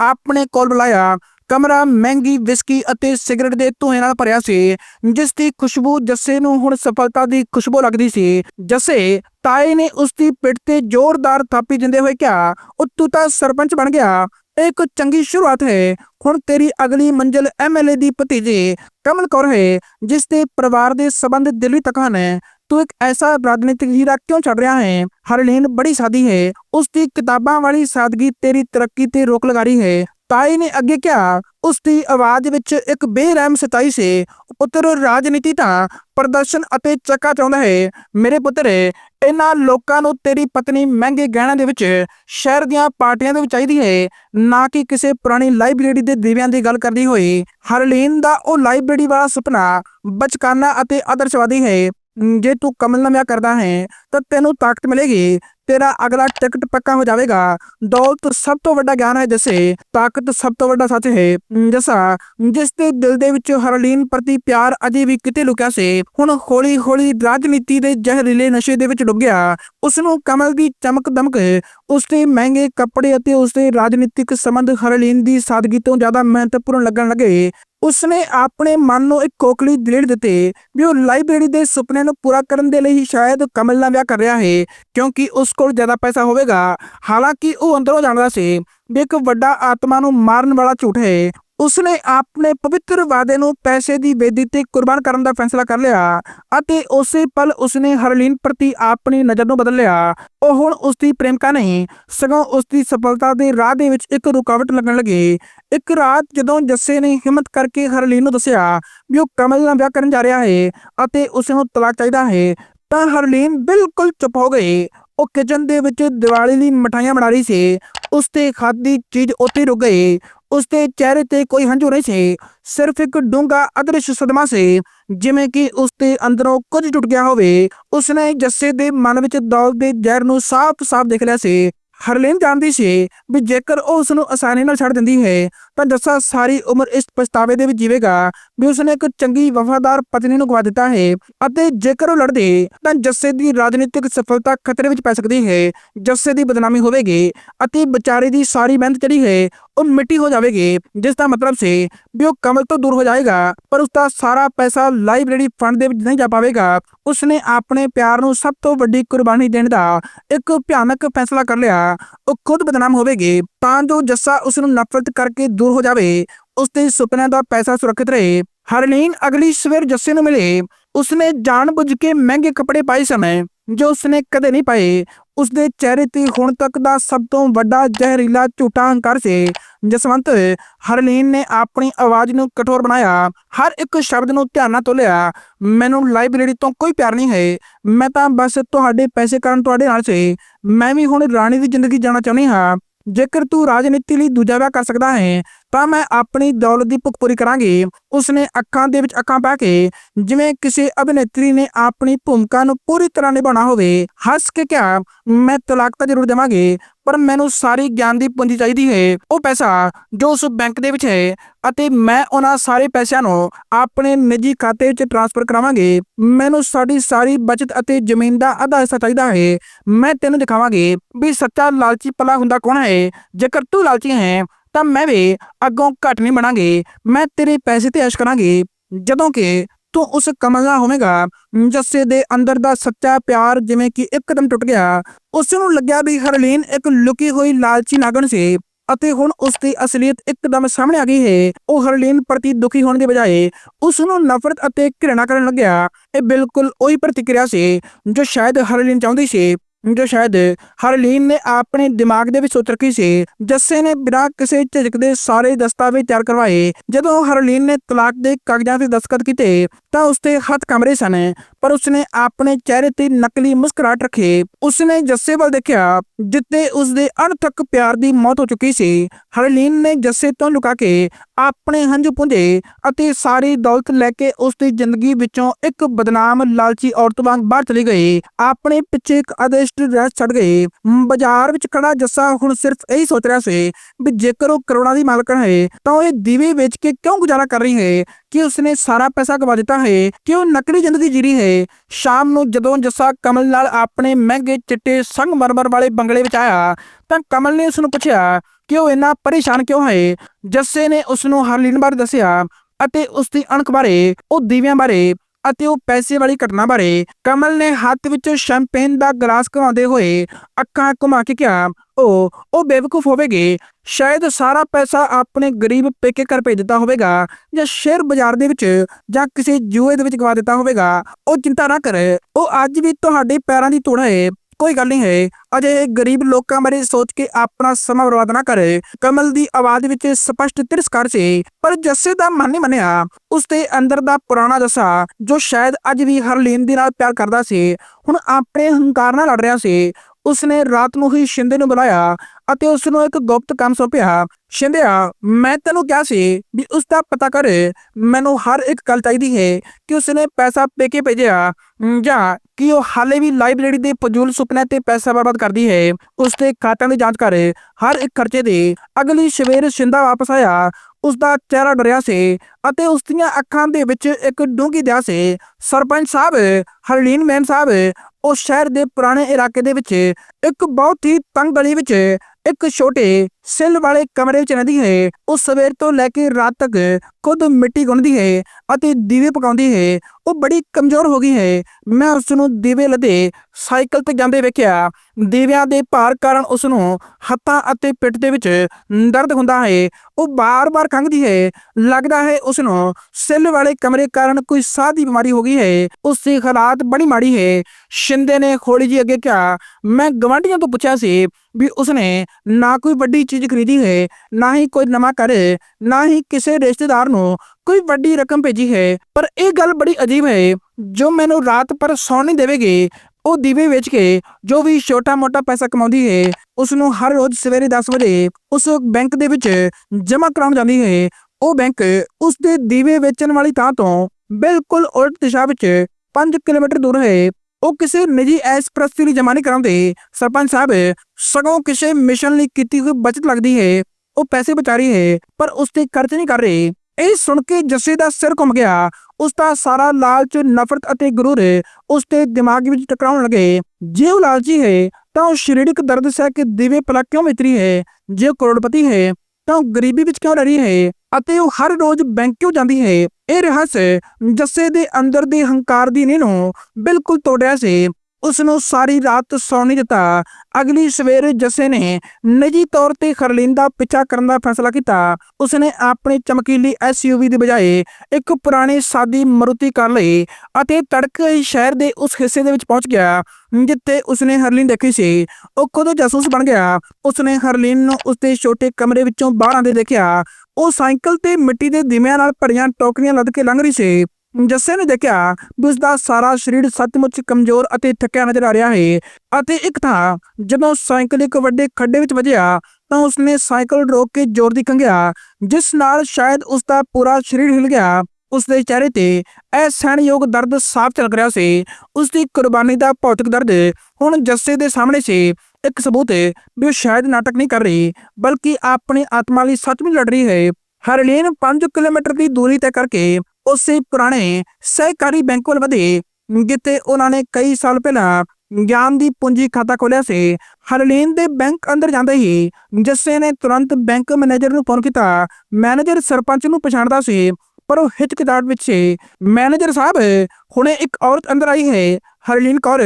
ਆਪਣੇ ਕੋਲ ਬੁਲਾਇਆ। ਕਮਰਾ ਮਹਿੰਗੀ ਵਿਸਕੀ ਅਤੇ ਸਿਗਰਟ ਦੇ ਧੂਏ ਨਾਲ ਭਰਿਆ ਸੀ, ਜਿਸ ਦੀ ਖੁਸ਼ਬੂ ਜੱਸੇ ਨੂੰ ਹੁਣ ਸਫਲਤਾ ਦੀ ਖੁਸ਼ਬੂ ਲੱਗਦੀ ਸੀ। ਜੱਸੇ ਤਾਏ ਨੇ ਉਸ ਦੀ ਪਿੱਠ ਤੇ ਜ਼ੋਰਦਾਰ ਥਾਪੀ ਦਿੰਦੇ ਹੋਏ ਕਿਹਾ ਉਹ ਤੂੰ ਤਾਂ ਸਰਪੰਚ ਬਣ ਗਿਆ। ਇਹ ਇੱਕ ਚੰਗੀ ਸ਼ੁਰੂਆਤ ਹੈ। ਹੁਣ ਤੇਰੀ ਅਗਲੀ ਮੰਜ਼ਿਲ ਐਮਐਲਏ ਦੀ ਭਤੀਜੀ ਕਮਲ ਕੌਰ ਹੈ, ਜਿਸ ਦੇ ਪਰਿਵਾਰ ਦੇ ਸਬੰਧ ਦਿੱਲੀ ਤੱਕ ਹਨ। ਤੂੰ ਇੱਕ ਐਸਾ ਰਾਜਨੀਤਿਕ ਹੀਰਾ ਕਿਉਂ ਛੱਡ ਰਿਹਾ ਹੈ? ਹਰਲੀਨ, ਬੜੀ ਸਾਦੀ ਹੈ। ਉਸ ਦੀ ਕਿਤਾਬਾਂ ਵਾਲੀ ਸਾਦਗੀ ਤੇਰੀ ਤਰੱਕੀ ਤੇ ਰੋਕ ਲਗਾ ਰਹੀ ਹੈ। ਤਾਈ ਨੇ ਅੱਗੇ ਕਿਹਾ ਉਸ ਦੀ ਆਵਾਜ਼ ਵਿੱਚ ਇੱਕ ਬੇਰਹਿਮ ਸਤਾਈ ਸੀ। ਪੁੱਤਰ, ਰਾਜਨੀਤੀ ਤਾਂ ਪ੍ਰਦਰਸ਼ਨ ਅਤੇ ਚੱਕਾ ਚਾਹੁੰਦਾ ਹੈ। ਮੇਰੇ ਪੁੱਤਰ, ਇਹਨਾਂ ਲੋਕਾਂ ਨੂੰ ਤੇਰੀ ਪਤਨੀ ਮਹਿੰਗੇ ਗਹਿਣਿਆਂ ਦੇ ਵਿੱਚ ਸ਼ਹਿਰ ਦੀਆਂ ਪਾਰਟੀਆਂ ਦੇ ਵਿੱਚ ਚਾਹੀਦੀ ਹੈ। ਨਾ ਕਿ ਕਿਸੇ ਪੁਰਾਣੀ ਲਾਇਬ੍ਰੇਰੀ ਦੇ ਦੀਵਿਆਂ ਦੀ ਗੱਲ ਕਰਦੀ ਹੋਈ। ਹਰਲੀਨ ਦਾ ਉਹ ਲਾਇਬ੍ਰੇਰੀ ਵਾਲਾ ਸੁਪਨਾ ਬਚਕਾਨਾ ਅਤੇ ਆਦਰਸ਼ਵਾਦੀ ਹੈ। ਜੇ ਤੂੰ ਕਮਲ ਨਾਲ ਵਿਆਹ ਕਰਦਾ ਹੈ, ਤਾਂ ਤੈਨੂੰ ਤਾਕਤ ਮਿਲੇਗੀ। ਤੇਰਾ ਅਗਲਾ ਟਿਕਟ ਪੱਕਾ ਹੋ ਜਾਵੇਗਾ। ਦੌਲਤ ਸਭ ਤੋਂ ਵੱਡਾ ਗਿਆਨ ਹੈ ਜੈਸੇ। ਤਾਕਤ ਸਭ ਤੋਂ ਵੱਡਾ ਸੱਚ ਹੈ। ਅਮ, ਜਿਸ ਦੇ ਦਿਲ ਦੇ ਵਿੱਚ ਹਰਲੀਨ ਪ੍ਰਤੀ ਪਿਆਰ ਅਜੇ ਵੀ ਕਿਤੇ ਲੁਕਿਆ ਸੀ ਹੁਣ ਹੌਲੀ ਹੌਲੀ ਰਾਜਨੀਤੀ ਦੇ ਜ਼ਹਿਰੀਲੇ ਨਸ਼ੇ ਦੇ ਵਿੱਚ ਡੁੱਬ ਗਿਆ। ਉਸ ਨੂੰ ਕਮਲ ਦੀ ਚਮਕ ਦਮਕ ਉਸ ਦੇ ਮਹਿੰਗੇ ਕੱਪੜੇ ਅਤੇ ਉਸ ਦੇ ਰਾਜਨੀਤਿਕ ਸੰਬੰਧ ਹਰਲੀਨ ਦੀ ਸਾਦਗੀ ਤੋਂ ਜ਼ਿਆਦਾ ਮਹੱਤਵਪੂਰਨ ਲੱਗਣ ਲੱਗੇ। ਉਸਨੇ ਆਪਣੇ ਮਨ ਨੂੰ ਇੱਕ ਕੋਕਲੀ ਦ੍ਰਿੜ ਦਿੱਤੇ ਵੀ ਉਹ ਲਾਇਬ੍ਰੇਰੀ ਦੇ ਸੁਪਨੇ ਨੂੰ ਪੂਰਾ ਕਰਨ ਦੇ ਲਈ ਹੀ ਸ਼ਾਇਦ ਕਮਲ ਨਾਲ ਵਿਆਹ ਕਰ ਰਿਹਾ ਹੈ, ਕਿਉਂਕਿ ਉਸ ਕੋਲ ਜ਼ਿਆਦਾ ਪੈਸਾ ਹੋਵੇਗਾ। ਹਾਲਾਂਕਿ ਉਹ ਅੰਦਰੋਂ ਜਾਣਦਾ ਸੀ ਵੀ ਇੱਕ ਵੱਡਾ ਆਤਮਾ ਨੂੰ ਮਾਰਨ ਵਾਲਾ ਝੂਠ ਹੈ। ਉਸਨੇ ਆਪਣੇ ਪਵਿੱਤਰ ਵਾਅਦੇ ਨੂੰ ਪੈਸੇ ਦੀ ਬੇਦੀ ਤੇ ਕੁਰਬਾਨ ਕਰਨ ਦਾ ਫੈਸਲਾ ਕਰ ਲਿਆ ਅਤੇ ਉਸੇ ਪਲ ਉਸਨੇ ਹਰਲੀਨ ਪ੍ਰਤੀ ਆਪਣੀ ਨਜ਼ਰ ਨੂੰ ਬਦਲ ਲਿਆ ਉਹ ਹੁਣ ਉਸਦੀ ਪ੍ਰੇਮਿਕਾ ਨਹੀਂ, ਸਗੋਂ ਉਸਦੀ ਸਫਲਤਾ ਦੇ ਰਾਹ ਦੇ ਵਿੱਚ ਇੱਕ ਰੁਕਾਵਟ ਲੱਗਣ ਲੱਗੀ। ਇੱਕ ਰਾਤ ਜਦੋਂ ਜੱਸੇ ਨੇ ਹਿੰਮਤ ਕਰਕੇ ਹਰਲੀਨ ਨੂੰ ਦੱਸਿਆ ਵੀ ਉਹ ਕਮਲ ਨਾਲ ਵਿਆਹ ਕਰਨ ਜਾ ਰਿਹਾ ਹੈ ਅਤੇ ਉਸ ਨੂੰ ਤਲਾਕ ਚਾਹੀਦਾ ਹੈ, ਤਾਂ ਹਰਲੀਨ ਬਿਲਕੁਲ ਚੁੱਪ ਹੋ ਗਈ ਉਹ ਕਿਚਨ ਦੇ ਵਿੱਚ ਦੀਵਾਲੀ ਦੀ ਮਠਾਈਆਂ ਬਣਾ ਰਹੀ ਸੀ। ਉਸ ਤੇ ਖਾਦੀ ਚੀਜ਼ ਉੱਤੇ ਰੁਕ ਗਈ। ਉਸ ਦੇ ਚਿਹਰੇ ਤੇ ਕੋਈ ਹੰਝੂ ਨਹੀਂ ਸੀ, ਸਿਰਫ ਇੱਕ ਡੂੰਘਾ ਅਦ੍ਰਿਸ਼ ਸਦਮਾ ਸੀ, ਜਿਵੇਂ ਕਿ ਉਸ ਦੇ ਅੰਦਰੋਂ ਕੁਝ ਟੁੱਟ ਗਿਆ ਹੋਵੇ। ਉਸਨੇ ਜੱਸੇ ਦੇ ਮਨ ਵਿੱਚ ਦੌਲਤ ਦੇ ਜ਼ਹਿਰ ਨੂੰ ਸਾਫ਼-ਸਾਫ਼ ਦੇਖ ਲਿਆ ਸੀ। ਹਰਲੀਨ ਜਾਣਦੀ ਸੀ ਵੀ ਜੇਕਰ ਉਹ ਉਸ ਨੂੰ ਆਸਾਨੀ ਨਾਲ ਛੱਡ ਦਿੰਦੀ ਹੈ, ਤਾਂ ਜੱਸਾ ਸਾਰੀ ਉਮਰ ਇਸ ਪਛਤਾਵੇ ਦੇ ਵਿੱਚ ਜੀਵੇਗਾ ਵੀ ਉਸਨੇ ਇੱਕ ਚੰਗੀ ਵਫਾਦਾਰ ਪਤਨੀ ਨੂੰ ਗਵਾ ਦਿੱਤਾ ਹੈ ਅਤੇ ਜੇਕਰ ਉਹ ਲੜਦੇ, ਤਾਂ ਜੱਸੇ ਦੀ ਰਾਜਨੀਤਿਕ ਸਫਲਤਾ ਖਤਰੇ ਵਿੱਚ ਪੈ ਸਕਦੀ ਹੈ। ਜੱਸੇ ਦੀ ਬਦਨਾਮੀ ਹੋਵੇਗੀ ਅਤੇ ਵਿਚਾਰੇ ਦੀ ਸਾਰੀ ਮਿਹਨਤ ਜਿਹੜੀ ਹੈ ਉਹ ਮਿੱਟੀ ਹੋ ਜਾਵੇਗੀ, ਜਿਸ ਦਾ ਮਤਲਬ ਸੀ ਵੀ ਉਹ ਕਮਲ ਤੋਂ ਦੂਰ ਹੋ ਜਾਏਗਾ, ਪਰ ਉਸ ਦਾ ਸਾਰਾ ਪੈਸਾ ਲਾਇਬ੍ਰੇਰੀ ਫੰਡ ਦੇ ਵਿੱਚ ਨਹੀਂ ਜਾ ਪਾਵੇਗਾ। ਉਸਨੇ ਆਪਣੇ ਪਿਆਰ ਨੂੰ ਸਭ ਤੋਂ ਵੱਡੀ ਕੁਰਬਾਨੀ ਦੇਣ ਦਾ ਇੱਕ ਭਿਆਨਕ ਫੈਸਲਾ ਕਰ ਲਿਆ। ਉਹ ਖੁਦ ਬਦਨਾਮ ਹੋਵੇਗੀ, ਤਾਂ ਜੋ ਜੱਸਾ ਉਸ ਨੂੰ ਨਫ਼ਰਤ ਕਰਕੇ ਦੂਰ ਹੋ ਜਾਵੇ। ਉਸ ਦੇ ਸੁਪਨਿਆਂ ਦਾ ਪੈਸਾ ਸੁਰੱਖਿਅਤ ਰਹੇ। ਹਰਲੀਨ ਅਗਲੀ ਸਵੇਰ ਜੱਸੇ ਨੂੰ ਮਿਲੇ। ਉਸਨੇ ਜਾਣਬੁੱਝ ਕੇ ਮਹਿੰਗੇ ਕੱਪੜੇ ਪਾਏ ਸਨ, ਜੋ ਉਸਨੇ ਕਦੇ ਨਹੀਂ ਪਾਏ। ਉਸਦੇ ਚਿਹਰੇ ਤੇ ਹੁਣ ਤੱਕ ਦਾ ਸਭ ਤੋਂ ਵੱਡਾ ਜ਼ਹਿਰੀਲਾ ਝੂਠਾ ਹੰਕਾਰ ਸੀ, ਜਸਵੰਤ ਹਰਲੀਨ ਨੇ ਆਪਣੀ ਆਵਾਜ਼ ਨੂੰ ਕਠੋਰ ਬਣਾਇਆ, ਹਰ ਇੱਕ ਸ਼ਬਦ ਨੂੰ ਧਿਆਨ ਨਾਲ ਤੋਲਿਆ ਮੈਨੂੰ ਲਾਇਬ੍ਰੇਰੀ ਤੋਂ ਕੋਈ ਪਿਆਰ ਨਹੀਂ ਹੈ, ਮੈਂ ਤਾਂ ਬਸ ਤੁਹਾਡੇ ਪੈਸੇ ਕਾਰਨ ਤੁਹਾਡੇ ਨਾਲ ਸੀ, ਮੈਂ ਵੀ ਹੁਣ ਰਾਣੀ ਦੀ ਜ਼ਿੰਦਗੀ ਜਾਣਾ ਚਾਹੁੰਦੀ ਹਾਂ, ਜੇਕਰ ਤੂੰ ਰਾਜਨੀਤੀ ਲਈ ਦੂਜਾ ਵਿਆਹ ਕਰ ਸਕਦਾ ਹੈ ਤਾਂ ਮੈਂ ਆਪਣੀ ਦੌਲਤ ਦੀ ਭੁੱਖ ਪੂਰੀ ਕਰਾਂਗੀ। ਉਸਨੇ ਅੱਖਾਂ ਦੇ ਵਿੱਚ ਅੱਖਾਂ ਪਾ ਕੇ ਜਿਵੇਂ ਕਿਸੇ ਅਭਿਨੇਤਰੀ ਨੇ ਆਪਣੀ ਭੂਮਿਕਾ ਨੂੰ ਪੂਰੀ ਤਰ੍ਹਾਂ ਨਿਭਾਉਣਾ ਹੋਵੇ, ਹੱਸ ਕੇ ਕਿਹਾ, ਮੈਂ ਤਲਾਕ ਤਾਂ ਜ਼ਰੂਰ ਦੇਵਾਂਗੀ, ਪਰ ਮੈਨੂੰ ਸਾਰੀ ਗਿਆਨ ਦੀ ਪੂੰਜੀ ਚਾਹੀਦੀ ਹੈ। ਉਹ ਪੈਸਾ ਜੋ ਉਸ ਬੈਂਕ ਦੇ ਵਿੱਚ ਹੈ ਅਤੇ ਮੈਂ ਉਹਨਾਂ ਸਾਰੇ ਪੈਸਿਆਂ ਨੂੰ ਆਪਣੇ ਨਿੱਜੀ ਖਾਤੇ ਵਿੱਚ ਟ੍ਰਾਂਸਫਰ ਕਰਾਵਾਂਗੇ। ਮੈਨੂੰ ਸਾਡੀ ਸਾਰੀ ਬਚਤ ਅਤੇ ਜ਼ਮੀਨ ਦਾ ਅੱਧਾ ਹਿੱਸਾ ਚਾਹੀਦਾ ਹੈ। ਮੈਂ ਤੈਨੂੰ ਦਿਖਾਵਾਂਗੀ ਵੀ ਸੱਚਾ ਲਾਲਚੀ ਪਲਾ ਹੁੰਦਾ ਕੌਣ ਹੈ। ਜੇਕਰ ਤੂੰ ਲਾਲਚੀ ਹੈ ਤਾਂ ਮੈਂ ਵੀ ਅੱਗੋਂ ਘੱਟ ਨਹੀਂ ਬਣਾਂਗੀ। ਮੈਂ ਤੇਰੇ ਪੈਸੇ ਤੇ ਐਸ਼ ਕਰਾਂਗੀ। ਜਦੋਂ ਕਿ ਤੂੰ ਉਸ ਕਮਲ ਨਾਲ ਜੱਸੇ ਦੇ ਅੰਦਰ ਦਾ ਸੱਚਾ ਪਿਆਰ ਜਿਵੇਂ ਕਿ ਇੱਕਦਮ ਟੁੱਟ ਗਿਆ ਉਸ ਨੂੰ ਲੱਗਿਆ ਵੀ ਹਰਲੀਨ ਇੱਕ ਲੁਕੀ ਹੋਈ ਲਾਲਚੀ ਨਾਗਣ ਸੀ ਅਤੇ ਹੁਣ ਉਸ ਦੀ ਅਸਲੀਅਤ ਇੱਕਦਮ ਸਾਹਮਣੇ ਆ ਗਈ ਹੈ। ਉਹ ਹਰਲੀਨ ਪ੍ਰਤੀ ਦੁਖੀ ਹੋਣ ਦੇ ਬਜਾਏ ਉਸ ਨੂੰ ਨਫ਼ਰਤ ਅਤੇ ਘਿਰਣਾ ਕਰਨ ਲੱਗਿਆ। ਇਹ ਬਿਲਕੁਲ ਉਹੀ ਪ੍ਰਤੀਕਿਰਿਆ ਸੀ ਜੋ ਸ਼ਾਇਦ ਹਰਲੀਨ ਚਾਹੁੰਦੀ ਸੀ। ਜੋ ਸ਼ਾਇਦ ਹਰਲੀਨ ਨੇ ਆਪਣੇ ਦਿਮਾਗ ਦੇ ਵਿੱਚ ਸੋਚ ਸੀ, ਜੱਸੇ ਨੇ ਬਿਨਾਂ ਕਿਸੇ ਝਿਜਕ ਦੇ ਸਾਰੇ ਦਸਤਾਵੇਜ਼ ਤਿਆਰ ਕਰਵਾਏ। ਜਦੋਂ ਹਰਲੀਨ ਨੇ ਤਲਾਕ ਦੇ ਕਾਗਜ਼ਾਂ ਤੇ ਦਸਤਖਤ ਕੀਤੇ, ਤਾਂ ਉਸਦੇ ਹੱਥ ਕਮਰੇ ਸਨ, ਪਰ ਉਸਨੇ ਆਪਣੇ ਚਿਹਰੇ ਤੇ ਨਕਲੀ ਮੁਸਕਰਾਹਟ ਰੱਖੀ। ਉਸਨੇ ਜੱਸੇ ਵੱਲ ਦੇਖਿਆ ਜਿੱਤੇ ਉਸਦੇ ਅਣਥੱਕ ਪਿਆਰ ਦੀ ਮੌਤ ਹੋ ਚੁੱਕੀ ਸੀ। ਹਰਲੀਨ ਨੇ ਜੱਸੇ ਤੋਂ ਲੁਕਾ ਕੇ ਆਪਣੇ ਹੰਝੂ ਪੁੰਝੇ ਅਤੇ ਸਾਰੀ ਦੌਲਤ ਲੈ ਕੇ ਉਸਦੀ ਜ਼ਿੰਦਗੀ ਵਿੱਚੋਂ ਇੱਕ ਬਦਨਾਮ, ਲਾਲਚੀ ਔਰਤ ਵਾਂਗ ਬਾਹਰ ਚਲੀ ਗਈ। ਆਪਣੇ ਪਿੱਛੇ ਇੱਕ ਅਦਿਸ਼ਟ ਰਹਿ ਛੱਡ ਗਈ ਬਾਜ਼ਾਰ ਵਿੱਚ ਖੜਾ ਜੱਸਾ ਹੁਣ ਸਿਰਫ ਇਹੀ ਸੋਚ ਰਿਹਾ ਸੀ ਵੀ ਜੇਕਰ ਉਹ ਕਰੋੜਾਂ ਦੀ ਮਾਲਕਣ ਹੈ ਤਾਂ ਉਹ ਇਹ ਦੀਵੇ ਵੇਚ ਕੇ ਕਿਉਂ ਗੁਜ਼ਾਰਾ ਕਰ ਰਹੀ ਹੈ? ਕਿ ਉਸਨੇ ਸਾਰਾ ਪੈਸਾ ਗਵਾ ਦਿੱਤਾ ਹੈ? ਕਿ ਉਹ ਨਕਲੀ ਜ਼ਿੰਦਗੀ ਜੀ ਰਹੀ ਹੈ? ਸ਼ਾਮ ਨੂੰ ਜਦੋਂ ਜੱਸਾ ਕਮਲ ਨਾਲ ਆਪਣੇ ਮਹਿੰਗੇ ਚਿੱਟੇ ਸੰਗਮਰਮਰ ਵਾਲੇ ਬੰਗਲੇ ਵਿੱਚ ਆਇਆ ਤਾਂ ਕਮਲ ਨੇ ਉਸ ਨੂੰ ਪੁੱਛਿਆ ਕਿ ਉਹ ਇੰਨਾ ਪਰੇਸ਼ਾਨ ਕਿਉਂ ਹੈ? ਜੱਸੇ ਨੇ ਉਸ ਨੂੰ ਹਰਲੀਨ ਬਾਰੇ ਦੱਸਿਆ ਅਤੇ ਉਸ ਦੀ ਅਣਖ ਬਾਰੇ, ਉਹ ਦੀਵਿਆਂ ਬਾਰੇ ਅਤੇ ਉਹ ਪੈਸੇ ਵਾਲੀ ਘਟਨਾ ਬਾਰੇ। ਕਮਲ ਨੇ ਹੱਥ ਵਿੱਚ ਸ਼ੈਂਪੇਨ ਦਾ ਗਲਾਸ ਘੁਮਾਉਂਦੇ ਹੋਏ ਅੱਖਾਂ ਘੁਮਾ ਕੇ ਕਿਹਾ ਉਹ ਉਹ ਬੇਵਕੂਫ ਹੋਵੇਗੇ। ਸ਼ਾਇਦ ਸਾਰਾ ਪੈਸਾ ਆਪਣੇ ਗਰੀਬ ਪੇਕੇ ਘਰ ਭੇਜ ਦਿੱਤਾ ਹੋਵੇਗਾ ਜਾਂ ਸ਼ੇਅਰ ਬਾਜ਼ਾਰ ਦੇ ਵਿੱਚ ਜਾਂ ਕਿਸੇ ਜੂਏ ਦੇ ਵਿੱਚ ਗਵਾ ਦਿੱਤਾ ਹੋਵੇਗਾ। ਉਹ ਚਿੰਤਾ ਨਾ ਕਰੇ। ਉਹ ਅੱਜ ਵੀ ਤੁਹਾਡੇ ਪੈਰਾਂ ਦੀ ਤੋੜਾ ਹੈ। ਕੋਈ ਗੱਲ ਨਹੀਂ ਹੈ। ਅਜੇ ਗਰੀਬ ਲੋਕਾਂ ਬਾਰੇ ਸੋਚ ਕੇ ਆਪਣਾ ਸਮਾਂ ਬਰਬਾਦ ਨਾ ਕਰੇ। ਕਮਲ ਦੀ ਆਵਾਜ਼ ਵਿੱਚ ਸਪਸ਼ਟ ਤਿਰਸਕਾਰ ਸੀ, ਪਰ ਜੱਸੇ ਦਾ ਮਨ ਨਹੀਂ ਮੰਨਿਆ। ਉਸ ਦੇ ਅੰਦਰ ਦਾ ਪੁਰਾਣਾ ਜੱਸਾ, ਜੋ ਸ਼ਾਇਦ ਅੱਜ ਵੀ ਹਰਲੀਨ ਦੇ ਨਾਲ ਪਿਆਰ ਕਰਦਾ ਸੀ, ਹੁਣ ਆਪਣੇ ਹੰਕਾਰ ਨਾਲ ਲੜ ਰਿਹਾ ਸੀ। ਉਸਨੇ ਰਾਤ ਨੂੰ ਹੀ ਸ਼ਿੰਦੇ ਨੂੰ ਬੁਲਾਇਆ। ਅਤੇ ਉਸ ਨੂੰ ਇੱਕ ਗੁਪਤ ਕੰਮ ਸੌਂਪਿਆ। ਸ਼ਿੰਦਿਆ, ਮੈਂ ਤੈਨੂੰ ਕਿਹਾ ਸੀ ਵੀ ਉਸ ਦਾ ਪਤਾ ਕਰ, ਮੈਨੂੰ ਹਰ ਇੱਕ ਗੱਲ ਚਾਹੀਦੀ ਹੈ ਕਿ ਉਸਨੇ ਪੈਸਾ ਪੇਕੇ ਭੇਜਿਆ। ਜਾਂ ਕਿ ਉਹ ਹਾਲੇ ਵੀ ਲਾਇਬ੍ਰੇਰੀ ਦੇ ਫਜ਼ੂਲ ਸੁਪਨੇ ਤੇ ਪੈਸਾ ਬਰਬਾਦ ਕਰਦੀ ਹੈ। ਉਸ ਦੇ ਖਾਤਿਆਂ ਦੀ ਜਾਂਚ ਕਰ, ਹਰ ਇੱਕ ਖਰਚੇ ਦੀ ਅਗਲੀ ਸਵੇਰ ਸ਼ਿੰਦਾ ਵਾਪਸ ਆਇਆ। ਉਸ ਦਾ ਚਿਹਰਾ ਡਰਿਆ ਸੀ ਅਤੇ ਉਸ ਦੀਆਂ ਅੱਖਾਂ ਦੇ ਵਿੱਚ ਇੱਕ ਡੂੰਘੀ ਦਿਆ ਸੀ। ਸਰਪੰਚ ਸਾਹਿਬ, ਹਰਲੀਨ ਮੈਨ ਸਾਹਿਬ, ਉਹ ਸ਼ਹਿਰ ਦੇ ਪੁਰਾਣੇ ਇਲਾਕੇ ਦੇ ਵਿੱਚ ਇੱਕ ਬਹੁਤ ਹੀ ਤੰਗ ਗਲੀ ਵਿੱਚ ਇੱਕ ਛੋਟੇ ਸਿਲ ਵਾਲੇ ਕਮਰੇ ਵਿੱਚ ਰਹਿੰਦੀ ਹੈ। ਉਹ ਸਵੇਰ ਤੋਂ ਲੈ ਕੇ ਰਾਤ ਤੱਕ ਖੁਦ ਮਿੱਟੀ ਗੁੰਨਦੀ ਹੈ ਅਤੇ ਦੀਵੇ ਪਕਾਉਂਦੀ ਹੈ। ਉਹ ਬੜੀ ਕਮਜ਼ੋਰ ਹੋ ਗਈ ਹੈ। ਮੈਂ ਉਸ ਨੂੰ ਦੀਵੇ ਲਦੇ ਸਾਈਕਲ ਤੇ ਜਾਂਦੇ ਵੇਖਿਆ। ਦੀਵਿਆਂ ਦੇ ਭਾਰ ਕਾਰਨ ਉਸ ਨੂੰ ਹੱਥਾਂ ਅਤੇ ਪਿੱਠ ਦੇ ਵਿੱਚ ਦਰਦ ਹੁੰਦਾ ਹੈ। ਉਹ ਬਾਰ-ਬਾਰ ਖੰਘਦੀ ਹੈ। ਲੱਗਦਾ ਹੈ ਉਸ ਨੂੰ ਸਿਲ ਵਾਲੇ ਕਮਰੇ ਕਾਰਨ ਕੋਈ ਸਾਹ ਦੀ ਬਿਮਾਰੀ ਹੋ ਗਈ ਹੈ। ਉਸ ਦੀ ਹਾਲਾਤ ਬੜੀ ਮਾੜੀ ਹੈ। ਸ਼ਿੰਦੇ ਨੇ ਖੋੜੀ ਜੀ ਅੱਗੇ ਕਿਹਾ, ਮੈਂ ਗਵਾਂਢੀਆਂ ਤੋਂ ਪੁੱਛਿਆ ਸੀ ਵੀ ਉਸਨੇ ਨਾ ਕੋਈ ਵੱਡੀ ਚੀਜ਼ ਖਰੀਦੀ ਹੈ, ਨਾ ਹੀ ਕੋਈ ਨਵਾਂ ਘਰ, ਨਾ ਹੀ ਕਿਸੇ ਰਿਸ਼ਤੇਦਾਰ ਨੂੰ ਕੋਈ ਵੱਡੀ ਰਕਮ ਭੇਜੀ ਹੈ। ਪਰ ਇਹ ਗੱਲ ਬੜੀ ਅਜੀਬ ਹੈ, ਜੋ ਮੈਨੂੰ ਰਾਤ ਪਰ ਸੌਣ ਨਹੀਂ ਦੇਵੇਗੀ, ਉਹ ਦੀਵੇ ਵੇਚ ਕੇ ਜੋ ਵੀ ਛੋਟਾ-ਮੋਟਾ ਪੈਸਾ ਕਮਾਉਂਦੀ ਹੈ ਉਸ ਨੂੰ ਹਰ ਰੋਜ਼ ਸਵੇਰੇ 10 ਵਜੇ ਉਸ ਬੈਂਕ ਦੇ ਵਿੱਚ ਜਮ੍ਹਾਂ ਕਰਾਉਣ ਜਾਂਦੀ ਹੈ। ਉਹ ਬੈਂਕ ਉਸ ਦੇ ਦੀਵੇ ਵੇਚਣ ਵਾਲੀ ਥਾਂ ਤੋਂ ਬਿਲਕੁਲ ਉਲਟ ਦਿਸ਼ਾ ਵਿੱਚ 5 ਕਿਲੋਮੀਟਰ ਦੂਰ ਹੈ। ਉਹ ਕਿਸੇ ਨਿੱਜੀ ਐਸ ਪ੍ਰਸਤੀ ਲਈ ਜਮਾ ਨਹੀਂ ਕਰਾਉਂਦੇ ਸਰਪੰਚ ਸਾਹਿਬ, ਸਗੋਂ ਕਿਸੇ ਮਿਸ਼ਨ ਲਈ ਕੀਤੀ ਹੋਈ ਬਚਤ ਲੱਗਦੀ ਹੈ, ਉਹ ਪੈਸੇ ਬਚਾ ਰਹੀ ਹੈ, ਪਰ ਉਸ ਤੇ ਖਰਚ ਨਹੀਂ ਕਰ ਰਹੀ। ਇਹ ਸੁਣ ਕੇ ਜੱਸੇ ਦਾ ਸਿਰ ਘੁੰਮ ਗਿਆ। ਉਸ ਦਾ ਸਾਰਾ ਲਾਲਚ, ਨਫ਼ਰਤ ਅਤੇ ਗਰੂਰ ਉਸ ਦੇ ਦਿਮਾਗ ਵਿੱਚ ਟਕਰਾਉਣ ਲੱਗੇ। ਜੇ ਉਹ ਲਾਲਚੀ ਹੈ, ਤਾਂ ਉਹ ਸਰੀਰਕ ਦਰਦ ਸਹਿ ਕੇ ਦੀਵੇ ਪਲਕ ਕਿਉਂ ਵਿਤਰੀ ਹੈ? ਜੇ ਉਹ ਕਰੋੜਪਤੀ ਹੈ, ਤਾਂ ਉਹ ਗਰੀਬੀ ਵਿੱਚ ਕਿਉਂ ਰਹਿ ਰਹੀ ਹੈ? ਅਤੇ ਉਹ ਹਰ ਰੋਜ਼ ਬੈਂਕ ਕਿਉਂ ਜਾਂਦੀ ਹੈ। ਇਹ ਰਹੱਸ ਜੱਸੇ ਦੇ ਅੰਦਰ ਦੇ ਹੰਕਾਰ ਦੀ ਨੀਂਹ ਨੂੰ ਬਿਲਕੁਲ ਤੋੜਿਆ ਸੀ। ਉਸ ਨੂੰ ਸਾਰੀ ਰਾਤ ਸੌਣ ਨਹੀਂ ਦਿੱਤਾ। ਅਗਲੀ ਸਵੇਰ ਜੱਸੇ ਨੇ ਨਿੱਜੀ ਤੌਰ ਤੇ ਖਰਲੀਨ ਦਾ ਪਿੱਛਾ ਕਰਨ ਦਾ ਫੈਸਲਾ ਕੀਤਾ। ਉਸਨੇ ਆਪਣੀ ਚਮਕੀਲੀ ਐਸਯੂਵੀ ਦੀ ਬਜਾਏ ਇੱਕ ਪੁਰਾਣੀ ਸਾਦੀ ਮਰੂਤੀ ਕਰ ਲਈ ਅਤੇ ਤੜਕੇ ਸ਼ਹਿਰ ਦੇ ਉਸ ਹਿੱਸੇ ਦੇ ਵਿੱਚ ਪਹੁੰਚ ਗਿਆ, ਜਿੱਥੇ ਉਸਨੇ ਹਰਲੀਨ ਦੇਖੀ ਸੀ। ਉਹ ਖੁਦ ਜਾਸੂਸ ਬਣ ਗਿਆ। ਉਸਨੇ ਹਰਲੀਨ ਨੂੰ ਉਸਦੇ ਛੋਟੇ ਕਮਰੇ ਵਿੱਚੋਂ ਬਾਹਰ ਆਉਂਦੇ ਦੇਖਿਆ। ਉਹ ਸਾਈਕਲ ਤੇ ਮਿੱਟੀ ਦੇ ਦਿਮਿਆਂ ਨਾਲ ਭਰੀਆਂ ਟੋਕਰੀਆਂ ਲੱਦ ਕੇ ਲੰਘ ਰਹੀ ਸੀ। ਜੱਸੇ ਨੇ ਦੇਖਿਆ, ਵੀ ਉਸਦਾ ਸਾਰਾ ਸਰੀਰ ਸੱਚਮੁੱਚ ਕਮਜ਼ੋਰ ਅਤੇ ਥੱਕਿਆ ਨਜ਼ਰ ਆ ਰਿਹਾ ਹੈ ਅਤੇ ਇੱਕ ਤਾਂ ਜਦੋਂ ਸਾਈਕਲ ਇੱਕ ਵੱਡੇ ਖੱਡੇ ਵਿੱਚ ਵੱਜਿਆ, ਤਾਂ ਉਸਨੇ ਸਾਈਕਲ ਰੋਕ ਕੇ ਜ਼ੋਰ ਦੀ ਕੰਘਿਆ ਜਿਸ ਨਾਲ ਸ਼ਾਇਦ ਉਸਦਾ ਪੂਰਾ ਸਰੀਰ ਹਿਲ ਗਿਆ। ਉਸਦੇ ਚਿਹਰੇ ਤੇ ਅਸਹਿਣਯੋਗ ਦਰਦ ਸਾਫ਼ ਝਲਕ ਰਿਹਾ ਸੀ। ਉਸਦੀ ਕੁਰਬਾਨੀ ਦਾ ਭੌਤਿਕ ਦਰਦ ਹੁਣ ਜੱਸੇ ਦੇ ਸਾਹਮਣੇ ਸੀ। ਇੱਕ ਸਬੂਤ ਹੈ ਵੀ ਉਹ ਸ਼ਾਇਦ ਨਾਟਕ ਨਹੀਂ ਕਰ ਰਹੀ, ਬਲਕਿ ਆਪਣੀ ਆਤਮਾ ਲਈ ਸੱਚਮੁੱਚ ਲੜ ਰਹੀ ਹੈ। ਹਰਲੀਨ 5 ਕਿਲੋਮੀਟਰ ਦੀ ਦੂਰੀ ਤੈਅ ਕਰਕੇ ਉਸੇ ਪੁਰਾਣੇ ਸਹਿਕਾਰੀ ਬੈਂਕ ਵੱਲ ਵਧੇ, ਜਿੱਥੇ ਉਹਨਾਂ ਨੇ ਕਈ ਸਾਲ ਪਹਿਲਾਂ ਗਿਆਨ ਦੀ ਪੂੰਜੀ ਖਾਤਾ ਖੋਲਿਆ ਸੀ। ਹਰਲੀਨ ਦੇ ਬੈਂਕ ਅੰਦਰ ਜਾਂਦੇ ਹੀ ਜੱਸੇ ਨੇ ਤੁਰੰਤ ਬੈਂਕ ਮੈਨੇਜਰ ਨੂੰ ਫੋਨ ਕੀਤਾ। ਮੈਨੇਜਰ ਸਰਪੰਚ ਨੂੰ ਪਛਾਣਦਾ ਸੀ, ਪਰ ਉਹ ਹਿਚਕਿਚਾਹਟ ਵਿੱਚ ਸੀ। ਮੈਨੇਜਰ ਸਾਹਿਬ, ਹੁਣੇ ਇੱਕ ਔਰਤ ਅੰਦਰ ਆਈ ਹੈ। ਹਰਲੀਨ ਕੌਰ,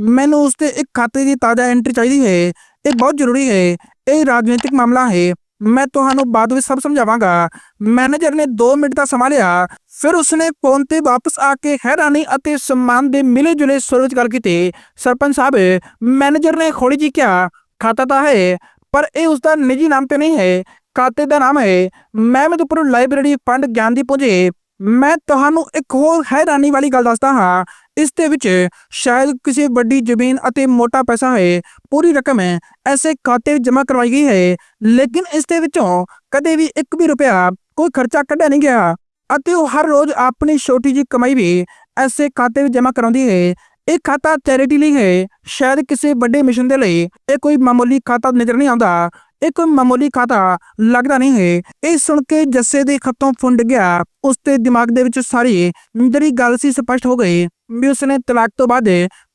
ਮੈਨੂੰ ਉਸਦੇ ਇੱਕ ਖਾਤੇ ਦੀ ਤਾਜ਼ਾ ਐਂਟਰੀ ਚਾਹੀਦੀ ਹੈ। ਇਹ ਬਹੁਤ ਜ਼ਰੂਰੀ ਹੈ। ਇਹ ਰਾਜਨੀਤਿਕ ਮਾਮਲਾ ਹੈ। ਮੈਂ ਤੁਹਾਨੂੰ ਬਾਅਦ ਵਿੱਚ ਸਭ ਸਮਝਾਵਾਂਗਾ। ਮੈਨੇਜਰ ਨੇ 2 ਮਿੰਟ ਦਾ ਸਮਾਂ ਲਿਆ। ਫਿਰ ਉਸਨੇ ਫੋਨ ਤੇ ਵਾਪਸ ਆ ਕੇ ਹੈਰਾਨੀ ਅਤੇ ਸਨਮਾਨ ਦੇ ਮਿਲੇ ਜੁਲੇ ਸੁਰ ਵਿੱਚ ਗੱਲ ਕੀਤੀ। ਸਰਪੰਚ ਸਾਹਿਬ, ਮੈਨੇਜਰ ਨੇ ਹੌਲੀ ਜੀ ਕਿਹਾ, ਖਾਤਾ ਤਾਂ ਹੈ, ਪਰ ਇਹ ਉਸਦਾ ਨਿੱਜੀ ਨਾਮ ਤੇ ਨਹੀਂ ਹੈ। ਖਾਤੇ ਦਾ ਨਾਮ ਹੈ ਮੈਂ ਮਹਿਮਦਪੁਰ ਲਾਇਬ੍ਰੇਰੀ ਫੰਡ ਗਿਆਨ ਦੀ ਪੁੰਜੀ। ਮੈਂ ਤੁਹਾਨੂੰ ਇੱਕ ਹੋਰ ਹੈਰਾਨੀ ਵਾਲੀ ਗੱਲ ਦੱਸਦਾ ਹਾਂ। ਇਸ ਦੇ ਵਿੱਚ ਸ਼ਾਇਦ ਕਿਸੇ ਵੱਡੀ ਜ਼ਮੀਨ ਅਤੇ ਮੋਟਾ ਪੈਸਾ ਹੈ, ਪੂਰੀ ਰਕਮ ਹੈ, ਐਸੇ ਖਾਤੇ ਵਿੱਚ ਜਮ੍ਹਾਂ ਕਰਵਾਈ ਗਈ ਹੈ। ਲੇਕਿਨ ਇਸ ਦੇ ਵਿੱਚੋਂ ਕਦੇ ਵੀ ਇੱਕ ਵੀ ਰੁਪਇਆ ਕੋਈ ਖਰਚਾ ਕੱਢਿਆ ਨਹੀਂ ਗਿਆ ਅਤੇ ਉਹ ਹਰ ਰੋਜ਼ ਆਪਣੀ ਛੋਟੀ ਜਿਹੀ ਕਮਾਈ ਵੀ ਐਸੇ ਖਾਤੇ ਵਿੱਚ ਜਮ੍ਹਾਂ ਕਰਾਉਂਦੀ ਹੈ। ਇਹ ਖਾਤਾ ਚੈਰਿਟੀ ਲਈ ਹੈ। ਸ਼ਾਇਦ ਕਿਸੇ ਵੱਡੇ ਮਿਸ਼ਨ ਦੇ ਲਈ ਇਹ ਕੋਈ ਮਾਮੂਲੀ ਖਾਤਾ ਨਜ਼ਰ ਨਹੀਂ ਆਉਂਦਾ। ਇਹ ਕੋਈ ਮਾਮੂਲੀ ਖਾਤਾ ਲੱਗਦਾ ਨਹੀਂ ਹੈ। ਇਹ ਸੁਣ ਕੇ ਜੱਸੇ ਦੇ ਖੱਤੋਂ ਫੁੰਡ ਗਿਆ। ਉਸ ਦੇ ਦਿਮਾਗ ਦੇ ਵਿੱਚ ਸਾਰੀ ਜਿਹੜੀ ਗੱਲ ਸੀ ਸਪਸ਼ਟ ਹੋ ਗਈ। ਵੀ ਉਸਨੇ ਤਲਾਕ ਤੋਂ ਬਾਅਦ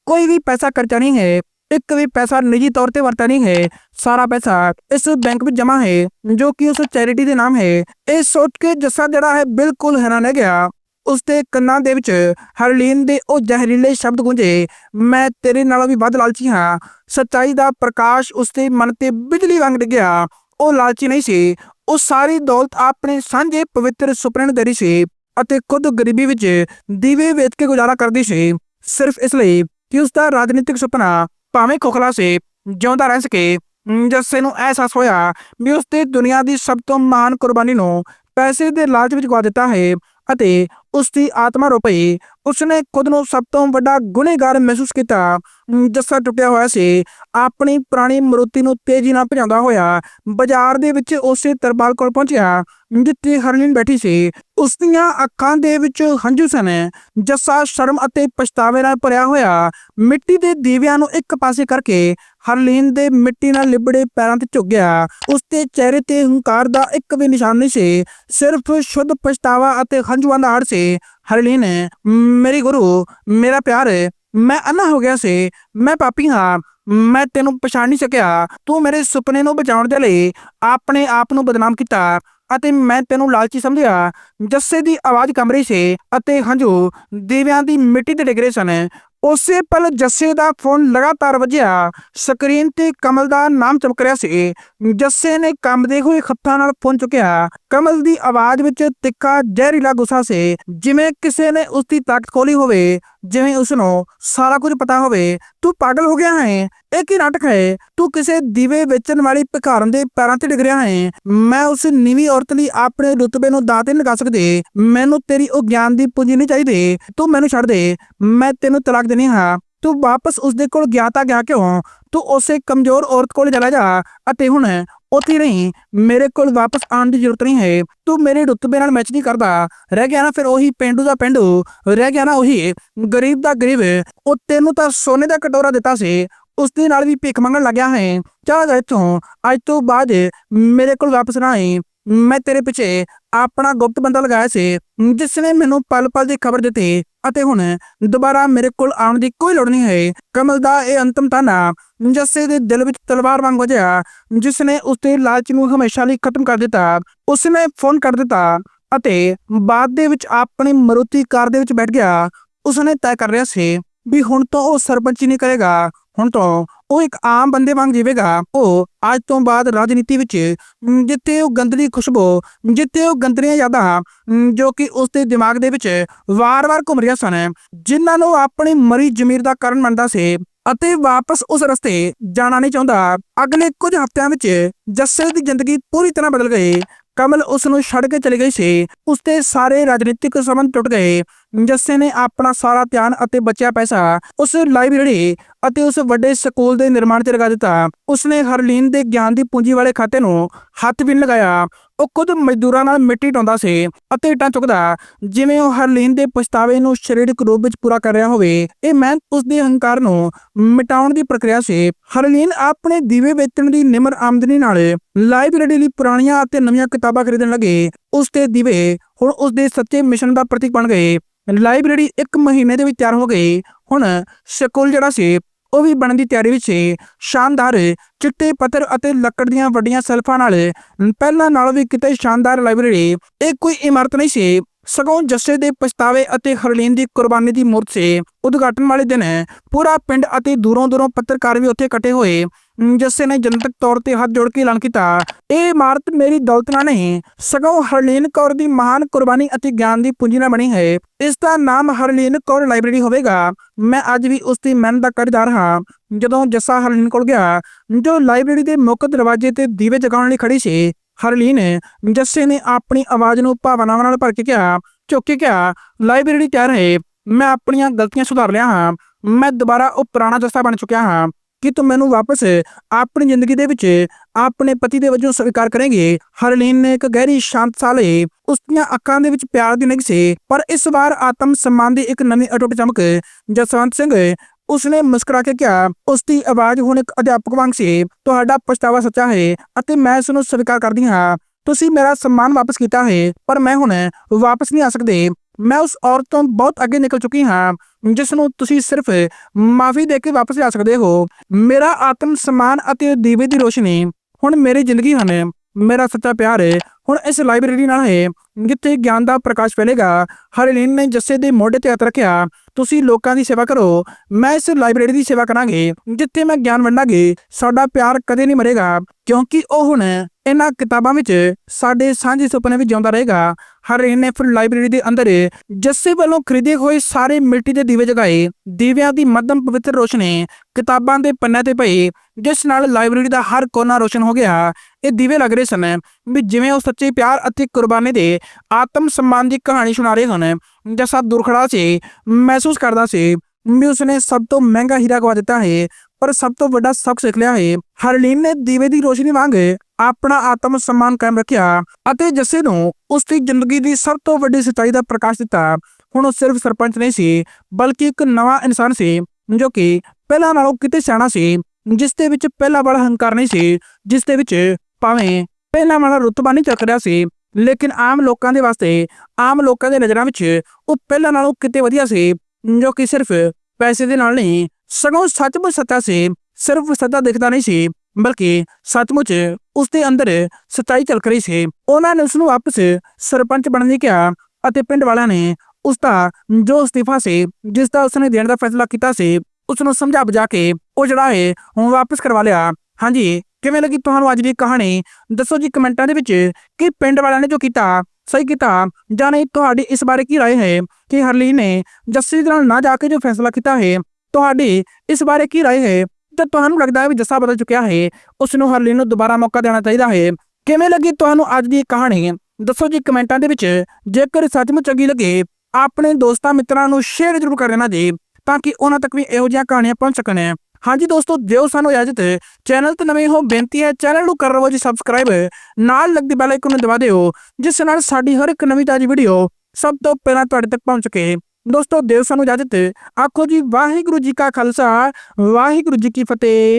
ਕੋਈ ਵੀ ਪੈਸਾ ਖਰਚਾ ਨਹੀਂ ਹੈ। ਇੱਕ ਵੀ ਪੈਸਾ ਨਿੱਜੀ ਤੌਰ ਤੇ ਵਰਤਿਆ ਨਹੀਂ ਹੈ। ਸਾਰਾ ਪੈਸਾ ਇਸ ਬੈਂਕ ਵਿੱਚ ਜਮਾ ਹੈ, ਜੋ ਕਿ ਉਸ ਚੈਰਿਟੀ ਦੇ ਨਾਮ ਹੈ। ਇਹ ਸੋਚ ਕੇ ਜੱਸਾ ਜਿਹੜਾ ਹੈ ਬਿਲਕੁਲ ਹੈਰਾਨ ਰਹਿ ਗਿਆ। ਉਸ ਦੇ ਕੰਨਾਂ ਦੇ ਵਿੱਚ ਹਰਲੀਨ ਦੇ ਉਹ ਜ਼ਹਿਰੀਲੇ ਸ਼ਬਦ ਗੂੰਜੇ, ਮੈਂ ਤੇਰੇ ਨਾਲੋਂ ਵੀ ਵੱਧ ਲਾਲਚੀ ਹਾਂ। ਸੱਚਾਈ ਦਾ ਪ੍ਰਕਾਸ਼ ਉਸ ਦੇ ਮਨ ਤੇ ਬਿਜਲੀ ਵਾਂਗ ਡਿੱਗਿਆ। ਉਹ ਲਾਲਚੀ ਨਹੀਂ ਸੀ। ਉਹ ਸਾਰੀ ਦੌਲਤ ਆਪਣੇ ਸਾਂਝੇ ਪਵਿੱਤਰ ਸੁਪਨੇ ਨੂੰ ਦੇ ਰਹੀ ਸੀ ਅਤੇ ਖੁਦ ਗਰੀਬੀ ਵਿੱਚ ਦੀਵੇ ਵੇਚ ਕੇ ਗੁਜ਼ਾਰਾ ਕਰਦੀ ਸੀ। ਸਿਰਫ ਇਸ ਲਈ ਕਿ ਉਸ ਦਾ ਰਾਜਨੀਤਿਕ ਸੁਪਨਾ ਭਾਵੇਂ ਖੋਖਲਾ ਸੀ, ਜਿਉਂਦਾ ਰਹਿ ਸਕੇ। ਜੱਸੇ ਨੂੰ ਅਹਿਸਾਸ ਹੋਇਆ ਵੀ ਉਸ ਤੇ ਦੁਨੀਆ ਦੀ ਸਭ ਤੋਂ ਮਹਾਨ ਕੁਰਬਾਨੀ ਨੂੰ ਪੈਸੇ ਦੇ ਲਾਲਚ ਵਿੱਚ ਗਵਾ ਦਿੱਤਾ ਹੈ। ਅਤੇ ਉਸ ਦੀ ਆਤਮਾ ਰੋ ਉਸਨੇ ਖੁਦ ਨੂੰ ਸਭ ਤੋਂ ਵੱਡਾ ਗੁਨੇਗਾਰ ਮਹਿਸੂਸ ਕੀਤਾ। ਜੱਸਾ ਟੁੱਟਿਆ ਹੋਇਆ ਸੀ। ਆਪਣੀ ਪੁਰਾਣੀ ਮਰੂਤੀ ਨੂੰ ਤੇਜ਼ੀ ਨਾਲ ਭਜਾਉਂਦਾ ਹੋਇਆ ਬਾਜ਼ਾਰ ਦੇ ਵਿੱਚ ਉਸੇ ਤਰਬਾਲ ਕੋਲ ਪਹੁੰਚਿਆ, ਜਿੱਥੇ ਹਰਲੀਨ ਬੈਠੀ ਸੀ। ਉਸ ਦੀਆਂ ਅੱਖਾਂ ਦੇ ਵਿੱਚ ਹੰਝੂ ਸਨ। ਜੱਸਾ ਸ਼ਰਮ ਅਤੇ ਪਛਤਾਵੇ ਨਾਲ ਭਰਿਆ ਹੋਇਆ ਮਿੱਟੀ ਦੇ ਦੀਵਿਆਂ ਨੂੰ ਇੱਕ ਪਾਸੇ ਕਰਕੇ ਹਰਲੀਨ ਦੇ ਮਿੱਟੀ ਨਾਲ ਲਿਬੜੇ ਪੈਰਾਂ ਤੇ ਝੁਕ ਗਿਆ ਉਸ ਦੇ ਚਿਹਰੇ ਤੇ ਹੰਕਾਰ ਦਾ ਇੱਕ ਵੀ ਨਿਸ਼ਾਨ ਨਹੀਂ ਸੀ। ਸਿਰਫ ਸ਼ੁੱਧ ਪਛਤਾਵਾ ਅਤੇ ਹੰਝੂਆਂ ਦਾ ਹੜ ਸੀ। ਹਰਲੀਨ, ਮੇਰੀ ਗੁਰੂ, ਮੇਰਾ ਪਿਆਰ, ਮੈਂ ਅੰਨਾ ਹੋ ਗਿਆ ਸੀ। ਮੈਂ ਪਾਪੀ ਹਾਂ। ਮੈਂ ਤੈਨੂੰ ਪਛਾਣ ਨਹੀਂ ਸਕਿਆ। ਤੂੰ ਮੇਰੇ ਸੁਪਨੇ ਨੂੰ ਬਚਾਉਣ ਦੇ ਲਈ ਆਪਣੇ ਆਪ ਨੂੰ ਬਦਨਾਮ ਕੀਤਾ ਅਤੇ ਮੈਂ ਤੈਨੂੰ ਲਾਲਚੀ ਸਮਝਿਆ। ਜੱਸੇ ਦੀ ਆਵਾਜ਼ ਕੰਬ ਰਹੀ ਸੀ ਅਤੇ ਹੰਝੂ ਦੀਵਿਆਂ ਦੀ ਮਿੱਟੀ ਤੇ ਡਿੱਗ ਰਹੇ ਸਨ। ਉਸੇ ਪਲ ਜੱਸੇ ਦਾ ਫੋਨ ਲਗਾਤਾਰ ਵੱਜਿਆ। ਸਕਰੀਨ ਤੇ ਕਮਲ ਦਾ ਨਾਮ ਚਮਕ ਰਿਹਾ ਸੀ। ਜੱਸੇ ਨੇ ਕੰਬਦੇ ਹੋਏ ਹੱਥਾਂ ਨਾਲ ਫੋਨ ਚੁੱਕਿਆ। ਕਮਲ ਦੀ ਆਵਾਜ਼ ਵਿੱਚ ਤਿੱਖਾ, ਜ਼ਹਿਰੀਲਾ ਗੁੱਸਾ ਸੀ। ਜਿਵੇਂ ਕਿਸੇ ਨੇ ਉਸ ਦੀ ਤਾਕਤ ਖੋਲੀ ਹੋਵੇ, ਜਿਵੇਂ ਉਸ ਨੂੰ ਸਾਰਾ ਕੁਝ ਪਤਾ ਹੋਵੇ। ਤੂੰ ਪਾਗਲ ਹੋ ਗਿਆ ਹੈ? ਇਹ ਕੀ ਨਾਟਕ ਹੈ? ਤੂੰ ਕਿਸੇ ਦੀਵੇ ਵੇਚਣ ਵਾਲੀ ਭਿਖਾਰਨ ਦੇ ਪੈਰਾਂ ਤੇ ਡਿੱਗ ਰਿਹਾ ਹੈ। ਮੈਂ ਉਸ ਨੀਵੀਂ ਔਰਤ ਲਈ ਆਪਣੇ ਰੁਤਬੇ ਨੂੰ ਦਾਅ ਨਹੀਂ ਲਗਾ ਸਕਦੀ। ਮੈਨੂੰ ਤੇਰੀ ਉਹ ਗਿਆਨ ਦੀ ਪੂੰਜੀ ਨਹੀਂ ਚਾਹੀਦੀ। ਤੂੰ ਮੈਨੂੰ ਛੱਡ ਦੇ। ਮੈਂ ਤੈਨੂੰ ਤਲਾਕ ਦੇਣੀ ਹਾਂ। ਤੂੰ ਵਾਪਸ ਉਸਦੇ ਕੋਲ ਗਿਆ ਤਾਂ ਗਿਆ ਕਿਉਂ? ਤੂੰ ਉਸੇ ਕਮਜ਼ੋਰ ਔਰਤ ਕੋਲ ਚਲਾ ਜਾ। ਅਤੇ ਹੁਣ ਉੱਥੇ ਨਹੀਂ ਮੇਰੇ ਕੋਲ ਵਾਪਸ ਆਉਣ ਦੀ ਜ਼ਰੂਰਤ ਨਹੀਂ ਹੈ। ਤੂੰ ਮੇਰੇ ਰੁਤਬੇ ਨਾਲ ਮੈਚ ਨਹੀਂ ਕਰਦਾ। ਰਹਿ ਗਿਆ ਨਾ ਫਿਰ ਉਹੀ ਪਿੰਡੂ ਦਾ ਪਿੰਡੂ। ਰਹਿ ਗਿਆ ਨਾ ਉਹੀ ਗਰੀਬ ਦਾ ਗਰੀਬ। ਉਹ ਤੈਨੂੰ ਤਾਂ ਸੋਨੇ ਦਾ ਕਟੋਰਾ ਦਿੱਤਾ ਸੀ। ਉਸ ਦੇ ਨਾਲ ਵੀ ਭਿੱਖ ਮੰਗਣ ਲੱਗਿਆ ਹੈ। ਚਲ ਜਾ ਇੱਥੋਂ, ਅੱਜ ਤੋਂ ਬਾਅਦ ਮੇਰੇ ਕੋਲ ਵਾਪਸ ਨਾ ਆਈ। ਮੈਂ ਤੇਰੇ ਪਿੱਛੇ ਆਪਣਾ ਗੁਪਤ ਬੰਦਾ ਲਗਾਇਆ ਸੀ, ਜਿਸ ਨੇ ਮੈਨੂੰ ਪਲ ਪਲ ਦੀ ਖਬਰ ਦਿੱਤੀ ਅਤੇ ਹੁਣ ਦੁਬਾਰਾ ਮੇਰੇ ਕੋਲ ਆਉਣ ਦੀ ਕੋਈ ਲੋੜ ਨਹੀਂ ਹੈ। ਕਮਲ ਦਾ ਇਹ ਅੰਤਮ ਤਾਨਾ ਜੱਸੇ ਦੇ ਦਿਲ ਵਿੱਚ ਤਲਵਾਰ ਵਾਂਗ ਵੱਜਿਆ, ਜਿਸ ਨੇ ਉਸ ਦੇ ਲਾਲਚ ਨੂੰ ਹਮੇਸ਼ਾ ਲਈ ਖਤਮ ਕਰ ਦਿੱਤਾ। ਉਸ ਨੇ ਫੋਨ ਕਰ ਦਿੱਤਾ ਅਤੇ ਬਾਅਦ ਦੇ ਵਿੱਚ ਆਪਣੀ ਮਰੂਤੀ ਕਾਰ ਦੇ ਵਿੱਚ ਬੈਠ ਗਿਆ। ਉਸ ਨੇ ਤੈਅ ਕਰ ਰਿਹਾ ਸੀ ਵੀ ਹੁਣ ਤੋਂ ਉਹ ਸਰਪੰਚੀ ਨਹੀਂ ਕਰੇਗਾ। ਹੁਣ ਤੋਂ ਉਹ ਇੱਕ ਆਮ ਬੰਦੇ ਵਾਂਗ ਜੀਵੇਗਾ। ਉਹ ਅੱਜ ਤੋਂ ਬਾਅਦ ਰਾਜਨੀਤੀ ਵਿੱਚ ਜਿੱਥੇ ਉਹ ਗੰਦਲੀ ਖੁਸ਼ਬੂ, ਜਿੱਥੇ ਉਹ ਗੰਦਲੀਆਂ ਯਾਦਾਂ ਜੋ ਕਿ ਉਸ ਦੇ ਦਿਮਾਗ ਦੇ ਵਿੱਚ ਵਾਰ-ਵਾਰ ਘੁੰਮ ਰਹੀਆਂ ਸਨ, ਜਿਨ੍ਹਾਂ ਨੂੰ ਆਪਣੀ ਮਰੀ ਜ਼ਮੀਰ ਦਾ ਕਾਰਨ ਮੰਨਦਾ ਸੀ ਅਤੇ ਵਾਪਸ ਉਸ ਰਸਤੇ ਜਾਣਾ ਨਹੀਂ ਚਾਹੁੰਦਾ। ਅਗਲੇ ਕੁਝ ਹਫ਼ਤਿਆਂ ਵਿੱਚ ਜੱਸੇ ਦੀ ਜ਼ਿੰਦਗੀ ਪੂਰੀ ਤਰ੍ਹਾਂ ਬਦਲ ਗਈ। ਕਮਲ ਉਸ ਨੂੰ ਛੱਡ ਕੇ ਚਲੀ ਗਈ ਸੀ। ਉਸ ਦੇ ਸਾਰੇ ਰਾਜਨੀਤਿਕ ਸੰਬੰਧ ਟੁੱਟ ਗਏ। ਜੱਸੇ ਨੇ ਆਪਣਾ ਸਾਰਾ ਧਿਆਨ ਅਤੇ ਬਚਿਆ ਪੈਸਾ ਉਸ ਲਾਇਬ੍ਰੇਰੀ ਅਤੇ ਉਸ ਵੱਡੇ ਸਕੂਲ ਦੇ ਨਿਰਮਾਣ ਤੇ ਲਗਾ ਦਿੱਤਾ। ਉਸਨੇ ਹਰਲੀਨ ਦੇ ਗਿਆਨ ਦੀ ਪੂੰਜੀ ਵਾਲੇ ਖਾਤੇ ਨੂੰ ਹੱਥ ਵੀ ਲਗਾਇਆ। ਉਹ ਖੁਦ ਮਜ਼ਦੂਰਾਂ ਨਾਲ ਮਿੱਟੀ ਢਾਉਂਦਾ ਸੀ ਅਤੇ ਇੱਟਾਂ ਚੁੱਕਦਾ। ਜਿਵੇਂ ਉਹ ਹਰਲੀਨ ਦੇ ਪਛਤਾਵੇ ਨੂੰ ਸਰੀਰਕ ਰੂਪ ਵਿੱਚ ਪੂਰਾ ਕਰ ਰਿਹਾ ਹੋਵੇ, ਇਹ ਮਿਹਨਤ ਉਸ ਦੇ ਹੰਕਾਰ ਨੂੰ ਮਿਟਾਉਣ ਦੀ ਪ੍ਰਕਿਰਿਆ ਸੀ। ਹਰਲੀਨ ਆਪਣੇ ਦੀਵੇ ਵੇਚਣ ਦੀ ਨਿਮਰ ਆਮਦਨੀ ਨਾਲ ਲਾਇਬ੍ਰੇਰੀ ਲਈ ਪੁਰਾਣੀਆਂ ਅਤੇ ਨਵੀਆਂ ਕਿਤਾਬਾਂ ਖਰੀਦਣ ਲੱਗੇ। ਉਸ ਦੇ ਦੀਵੇ ਹੁਣ ਉਸ ਦੇ ਸੱਚੇ ਮਿਸ਼ਨ ਦਾ ਪ੍ਰਤੀਕ ਬਣ ਗਏ। ਲਾਇਬ੍ਰੇਰੀ ਇੱਕ ਮਹੀਨੇ ਦੇ ਵਿੱਚ ਤਿਆਰ ਹੋ ਗਈ। ਹੁਣ ਸਕੂਲ ਜਿਹੜਾ ਸੀ, ਉਹ ਵੀ ਬਣਨ ਦੀ ਤਿਆਰੀ ਵਿੱਚ ਸੀ। ਸ਼ਾਨਦਾਰ ਚਿੱਟੇ ਪੱਥਰ ਅਤੇ ਲੱਕੜ ਦੀਆਂ ਵੱਡੀਆਂ ਸੈਲਫਾਂ ਨਾਲ, ਪਹਿਲਾਂ ਨਾਲੋਂ ਵੀ ਕਿਤੇ ਸ਼ਾਨਦਾਰ ਲਾਇਬ੍ਰੇਰੀ। ਇਹ ਕੋਈ ਇਮਾਰਤ ਨਹੀਂ ਸੀ। ਸਗੋਂ ਜੱਸੇ ਦੇ ਪਛਤਾਵੇ ਅਤੇ ਹਰਲੀਨ ਦੀ ਕੁਰਬਾਨੀ ਦੀ ਮੂਰਤ ਸੀ। ਉਦਘਾਟਨ ਵਾਲੇ ਦਿਨ ਪੂਰਾ ਪਿੰਡ ਅਤੇ ਦੂਰੋਂ ਦੂਰੋਂ ਪੱਤਰਕਾਰ ਵੀ ਉੱਥੇ ਇਕੱਠੇ ਹੋਏ। ਅਮ, ਜੱਸੇ ਨੇ ਜਨਤਕ ਤੌਰ ਤੇ ਹੱਥ ਜੋੜ ਕੇ ਐਲਾਨ ਕੀਤਾ ਇਹ ਇਮਾਰਤ ਮੇਰੀ ਦੌਲਤ ਨਾਲ ਨਹੀਂ ਸਗੋਂ ਹਰਲੀਨ ਕੌਰ ਦੀ ਮਹਾਨ ਕੁਰਬਾਨੀ ਅਤੇ ਗਿਆਨ ਦੀ ਪੂੰਜੀ ਨਾਲ ਬਣੀ ਹੈ। ਇਸ ਦਾ ਨਾਮ ਹਰਲੀਨ ਕੌਰ ਲਾਇਬ੍ਰੇਰੀ ਹੋਵੇਗਾ। ਮੈਂ ਅੱਜ ਵੀ ਉਸ ਦੀ ਮਿਹਨਤ ਦਾ ਕਰਦਾਰ ਹਾਂ। ਜਦੋਂ ਜੱਸਾ ਹਰਲੀਨ ਕੋਲ ਗਿਆ ਜੋ ਲਾਇਬ੍ਰੇਰੀ ਦੇ ਮੁੱਖ ਦਰਵਾਜ਼ੇ ਤੇ ਦੀਵੇ ਜਗਾਉਣ ਲਈ ਖੜੀ ਸੀ ਹਰਲੀਨ ਜੱਸੇ ਨੇ ਆਪਣੀ ਆਵਾਜ਼ ਨੂੰ ਭਾਵਨਾਵਾਂ ਨਾਲ ਭਰ ਕੇ ਕਿਹਾ ਝੁੱਕ ਕੇ ਕਿਹਾ ਲਾਇਬ੍ਰੇਰੀ ਤਿਆਰ ਹੈ। ਮੈਂ ਆਪਣੀਆਂ ਗਲਤੀਆਂ ਸੁਧਾਰ ਲਿਆ ਹਾਂ। ਮੈਂ ਦੁਬਾਰਾ ਉਹ ਪੁਰਾਣਾ ਜੱਸਾ ਬਣ ਚੁੱਕਿਆ ਹਾਂ। ਕਿ ਤੂੰ ਮੈਨੂੰ ਵਾਪਸ ਆਪਣੀ ਜ਼ਿੰਦਗੀ ਦੇ ਵਿੱਚ ਆਪਣੇ ਪਤੀ ਦੇ ਵਜੋਂ ਸਵੀਕਾਰ ਕਰੇਂਗੇ। ਹਰਲੀਨ ਨੇ ਇੱਕ ਗਹਿਰੀ ਸ਼ਾਂਤ ਸਾਹ ਲਈ ਉਸ ਦੀਆਂ ਅੱਖਾਂ ਦੇ ਵਿੱਚ ਪਿਆਰ ਦੀ ਨਿਗ ਸੀ, ਪਰ ਇਸ ਵਾਰ ਆਤਮ ਸਨਮਾਨ ਦੀ ਇੱਕ ਨਵੀਂ ਅਟੁੱਟ ਚਮਕ ਜਸਵੰਤ ਸਿੰਘ ਉਸਨੇ ਮੁਸਕਰਾ ਕੇ ਕਿਹਾ ਉਸ ਦੀ ਆਵਾਜ਼ ਹੁਣ ਇੱਕ ਅਧਿਆਪਕ ਵਾਂਗ ਸੀ, ਤੁਹਾਡਾ ਪਛਤਾਵਾ ਸੱਚਾ ਹੈ ਅਤੇ ਮੈਂ ਇਸ ਨੂੰ ਸਵੀਕਾਰ ਕਰਦੀ ਹਾਂ। ਤੁਸੀਂ ਮੇਰਾ ਸਨਮਾਨ ਵਾਪਸ ਕੀਤਾ ਹੈ, ਪਰ ਮੈਂ ਹੁਣ ਵਾਪਸ ਨਹੀਂ ਆ ਸਕਦੇ। ਮੈਂ ਉਸ ਔਰਤ ਤੋਂ ਬਹੁਤ ਅੱਗੇ ਨਿਕਲ ਚੁੱਕੀ ਹਾਂ ਜਿਸ ਨੂੰ ਤੁਸੀਂ ਸਿਰਫ ਮਾਫੀ ਦੇ ਕੇ ਵਾਪਸ ਜਾ ਸਕਦੇ ਹੋ। ਮੇਰਾ ਆਤਮ ਸਮਾਨ ਅਤੇ ਦੀਵੇ ਦੀ ਰੋਸ਼ਨੀ ਹੁਣ ਮੇਰੀ ਜ਼ਿੰਦਗੀ ਹਨ। ਮੇਰਾ ਸੱਚਾ ਪਿਆਰ ਹੁਣ ਇਸ ਲਾਇਬ੍ਰੇਰੀ ਨਾਲ ਹੈ, ਜਿੱਥੇ ਗਿਆਨ ਦਾ ਪ੍ਰਕਾਸ਼ ਫੈਲੇਗਾ। ਹਰਲੀਨ ਨੇ ਜੱਸੇ ਦੇ ਮੋਢੇ ਤੇ ਹੱਥ ਰੱਖਿਆ, ਤੁਸੀਂ ਲੋਕਾਂ ਦੀ ਸੇਵਾ ਕਰੋ, ਮੈਂ ਇਸ ਲਾਇਬ੍ਰੇਰੀ ਦੀ ਸੇਵਾ ਕਰਾਂਗੇ, ਜਿੱਥੇ ਮੈਂ ਗਿਆਨ ਵੰਡਾਂਗੇ, ਸਾਡਾ ਪਿਆਰ ਕਦੇ ਨਹੀਂ ਮਰੇਗਾ, ਕਿਉਂਕਿ ਉਹ ਹੁਣ ਇਹਨਾਂ ਕਿਤਾਬਾਂ ਵਿੱਚ ਸਾਡੇ ਸਾਂਝੇ ਸੁਪਨੇ ਵਿੱਚ ਜਿਉਂਦਾ ਰਹੇਗਾ। ਹਰਲੀਨ ਲਾਇਬ੍ਰੇਰੀ ਦੇ ਅੰਦਰ। ਜੱਸੇ ਵੱਲੋਂ ਖਰੀਦੇ ਹੋਏ ਸਾਰੇ ਮਿੱਟੀ ਦੇ ਦੀਵੇ ਜਗਾਏ। ਦੀਵਿਆਂ ਦੀ ਮੱਧਮ ਪਵਿੱਤਰ ਰੋਸ਼ਨੀ ਕਿਤਾਬਾਂ ਦੇ ਪੰਨਿਆਂ ਤੇ ਪਈ, ਜਿਸ ਨਾਲ ਲਾਇਬ੍ਰੇਰੀ ਦਾ ਹਰ ਕੋਨਾ ਰੋਸ਼ਨ ਹੋ ਗਿਆ। ਇਹ ਦੀਵੇ ਲੱਗ ਰਹੇ ਸਨ ਵੀ ਜਿਵੇਂ ਉਹ ਸੱਚੇ ਪਿਆਰ ਅਤੇ ਕੁਰਬਾਨੀ ਦੇ ਆਤਮ ਸਨਮਾਨ ਦੀ ਕਹਾਣੀ ਸੁਣਾ ਰਹੇ ਹਨ ਜੱਸਾ ਦੁਰਖੜਾ ਸੀ, ਮਹਿਸੂਸ ਕਰਦਾ ਸੀ, ਵੀ ਉਸਨੇ ਸਭ ਤੋਂ ਮਹਿੰਗਾ ਹੀਰਾ ਗਵਾ ਦਿੱਤਾ ਹੈ। ਪਰ ਸਭ ਤੋਂ ਵੱਡਾ ਸਬਕ ਸਿੱਖ ਲਿਆ ਹੈ ਹਰਲੀਨ ਨੇ ਦੀਵੇ ਦੀ ਰੋਸ਼ਨੀ ਵਾਂਗ ਆਪਣਾ ਆਤਮ ਸਨਮਾਨ ਕਾਇਮ ਰੱਖਿਆ ਅਤੇ ਜੱਸੇ ਨੂੰ ਉਸ ਦੀ ਜ਼ਿੰਦਗੀ ਦੀ ਸਭ ਤੋਂ ਵੱਡੀ ਸੱਚਾਈ ਦਾ ਪ੍ਰਕਾਸ਼ ਦਿੱਤਾ। ਹੁਣ ਉਹ ਸਿਰਫ ਸਰਪੰਚ ਨਹੀਂ ਸੀ, ਬਲਕਿ ਇੱਕ ਨਵਾਂ ਇਨਸਾਨ ਸੀ, ਜੋ ਕਿ ਪਹਿਲਾਂ ਨਾਲੋਂ ਕਿਤੇ ਸਿਆਣਾ ਸੀ, ਜਿਸ ਦੇ ਵਿੱਚ ਪਹਿਲਾਂ ਵਾਲਾ ਹੰਕਾਰ ਨਹੀਂ ਸੀ, ਜਿਸ ਦੇ ਵਿੱਚ ਭਾਵੇਂ ਪਹਿਲਾਂ ਵਾਲਾ ਰੁਤਬਾ ਨਹੀਂ ਚੱਕ ਰਿਹਾ ਸੀ, ਲੇਕਿਨ ਆਮ ਲੋਕਾਂ ਦੇ ਵਾਸਤੇ, ਆਮ ਲੋਕਾਂ ਦੇ ਨਜ਼ਰਾਂ ਵਿੱਚ ਉਹ ਪਹਿਲਾਂ ਨਾਲੋਂ ਕਿਤੇ ਵਧੀਆ ਸੀ, ਜੋ ਕਿ ਸਿਰਫ ਪੈਸੇ ਦੇ ਨਾਲ ਨਹੀਂ ਸਗੋਂ ਸੱਚਮੁੱਚ ਸੱਤਾ ਸੀ ਸਿਰਫ ਸੱਤਾ ਦਿਖਦਾ ਨਹੀਂ ਸੀ ਬਲਕਿ ਸੱਚਮੁੱਚ ਉਸ ਦੇ ਅੰਦਰ ਸੱਚਾਈ ਝਲਕ ਰਹੀ ਸੀ ਉਹਨਾਂ ਨੇ ਉਸ ਨੂੰ ਵਾਪਸ ਸਰਪੰਚ ਬਣਨ ਲਈ ਕਿਹਾ ਅਤੇ ਪਿੰਡ ਵਾਲਿਆਂ ਨੇ ਉਸ ਦਾ ਜੋ ਅਸਤੀਫਾ ਸੀ ਜਿਸ ਦਾ ਉਸਨੇ ਦੇਣ ਦਾ ਫੈਸਲਾ ਕੀਤਾ ਸੀ ਉਸ ਨੂੰ ਸਮਝਾ ਬੁਝਾ ਕੇ ਉਹ ਜਿਹੜਾ ਹੈ ਹੁਣ ਵਾਪਸ ਕਰਵਾ ਲਿਆ ਹਾਂਜੀ ਕਿਵੇਂ ਲੱਗੀ ਤੁਹਾਨੂੰ ਅੱਜ ਦੀ ਕਹਾਣੀ ਦੱਸੋ ਜੀ ਕਮੈਂਟਾਂ ਦੇ ਵਿੱਚ ਕਿ ਪਿੰਡ ਵਾਲਿਆਂ ਨੇ ਜੋ ਕੀਤਾ ਸਹੀ ਕੀਤਾ ਜਾਂ ਨਹੀਂ ਤੁਹਾਡੀ ਇਸ ਬਾਰੇ ਕੀ رائے ਹੈ ਕਿ ਹਰਲੀਨ ਨੇ ਜੱਸੀ ਦੇ ਨਾਲ ਨਾ ਜਾ ਕੇ ਜੋ ਫੈਸਲਾ ਕੀਤਾ ਹੈ ਤੁਹਾਡੀ ਇਸ ਬਾਰੇ ਕੀ رائے ਹੈ? ਤਾਂ ਤੁਹਾਨੂੰ ਲੱਗਦਾ ਹੈ ਵੀ ਜੱਸਾ ਬਦਲ ਚੁੱਕਿਆ ਹੈ। ਉਸ ਨੂੰ ਹਰਲੀਨ ਨੂੰ ਦੁਬਾਰਾ ਮੌਕਾ ਦੇਣਾ ਚਾਹੀਦਾ ਹੈ। ਕਿਵੇਂ ਲੱਗੀ ਤੁਹਾਨੂੰ ਅੱਜ ਦੀ ਕਹਾਣੀ? ਦੱਸੋ ਜੀ ਕਮੈਂਟਾਂ ਦੇ ਵਿੱਚ। ਜੇਕਰ ਸੱਚਮੁੱਚ ਚੰਗੀ ਲੱਗੇ, ਆਪਣੇ ਦੋਸਤਾਂ ਮਿੱਤਰਾਂ ਨੂੰ ਸ਼ੇਅਰ ਜ਼ਰੂਰ ਕਰ ਦੇਣਾ ਜੀ, ਤਾਂ ਕਿ ਉਹਨਾਂ ਤੱਕ ਵੀ ਇਹੋ ਜਿਹੀਆਂ ਕਹਾਣੀਆਂ ਪਹੁੰਚ ਸਕਣ। ਹਾਂਜੀ ਦੋਸਤੋ, ਦਿਓ ਸਾਨੂੰ ਇਜਾਜ਼ਤ। ਚੈਨਲ ਤੇ ਨਵੇਂ ਹੋ, ਬੇਨਤੀ ਹੈ, ਚੈਨਲ ਨੂੰ ਕਰ ਲਵੋ ਜੀ ਸਬਸਕ੍ਰਾਈਬ ਨਾਲ ਲੱਗਦੀ ਬੈਲ ਆਈਕਨ ਨੂੰ ਦਬਾ ਦਿਓ, ਜਿਸ ਨਾਲ ਸਾਡੀ ਹਰ ਇੱਕ ਨਵੀਂ ਤਾਜ਼ੀ ਵੀਡੀਓ ਸਭ ਤੋਂ ਪਹਿਲਾਂ ਤੁਹਾਡੇ ਤੱਕ ਪਹੁੰਚ ਸਕੇ। ਦੋਸਤੋ ਦੇਵ ਸਾਨੂੰ ਇਜਾਜ਼ਤ ਆਖੋ ਜੀ ਵਾਹਿਗੁਰੂ ਜੀ ਕਾ ਖਾਲਸਾ ਵਾਹਿਗੁਰੂ ਜੀ ਕੀ ਫਤਿਹ।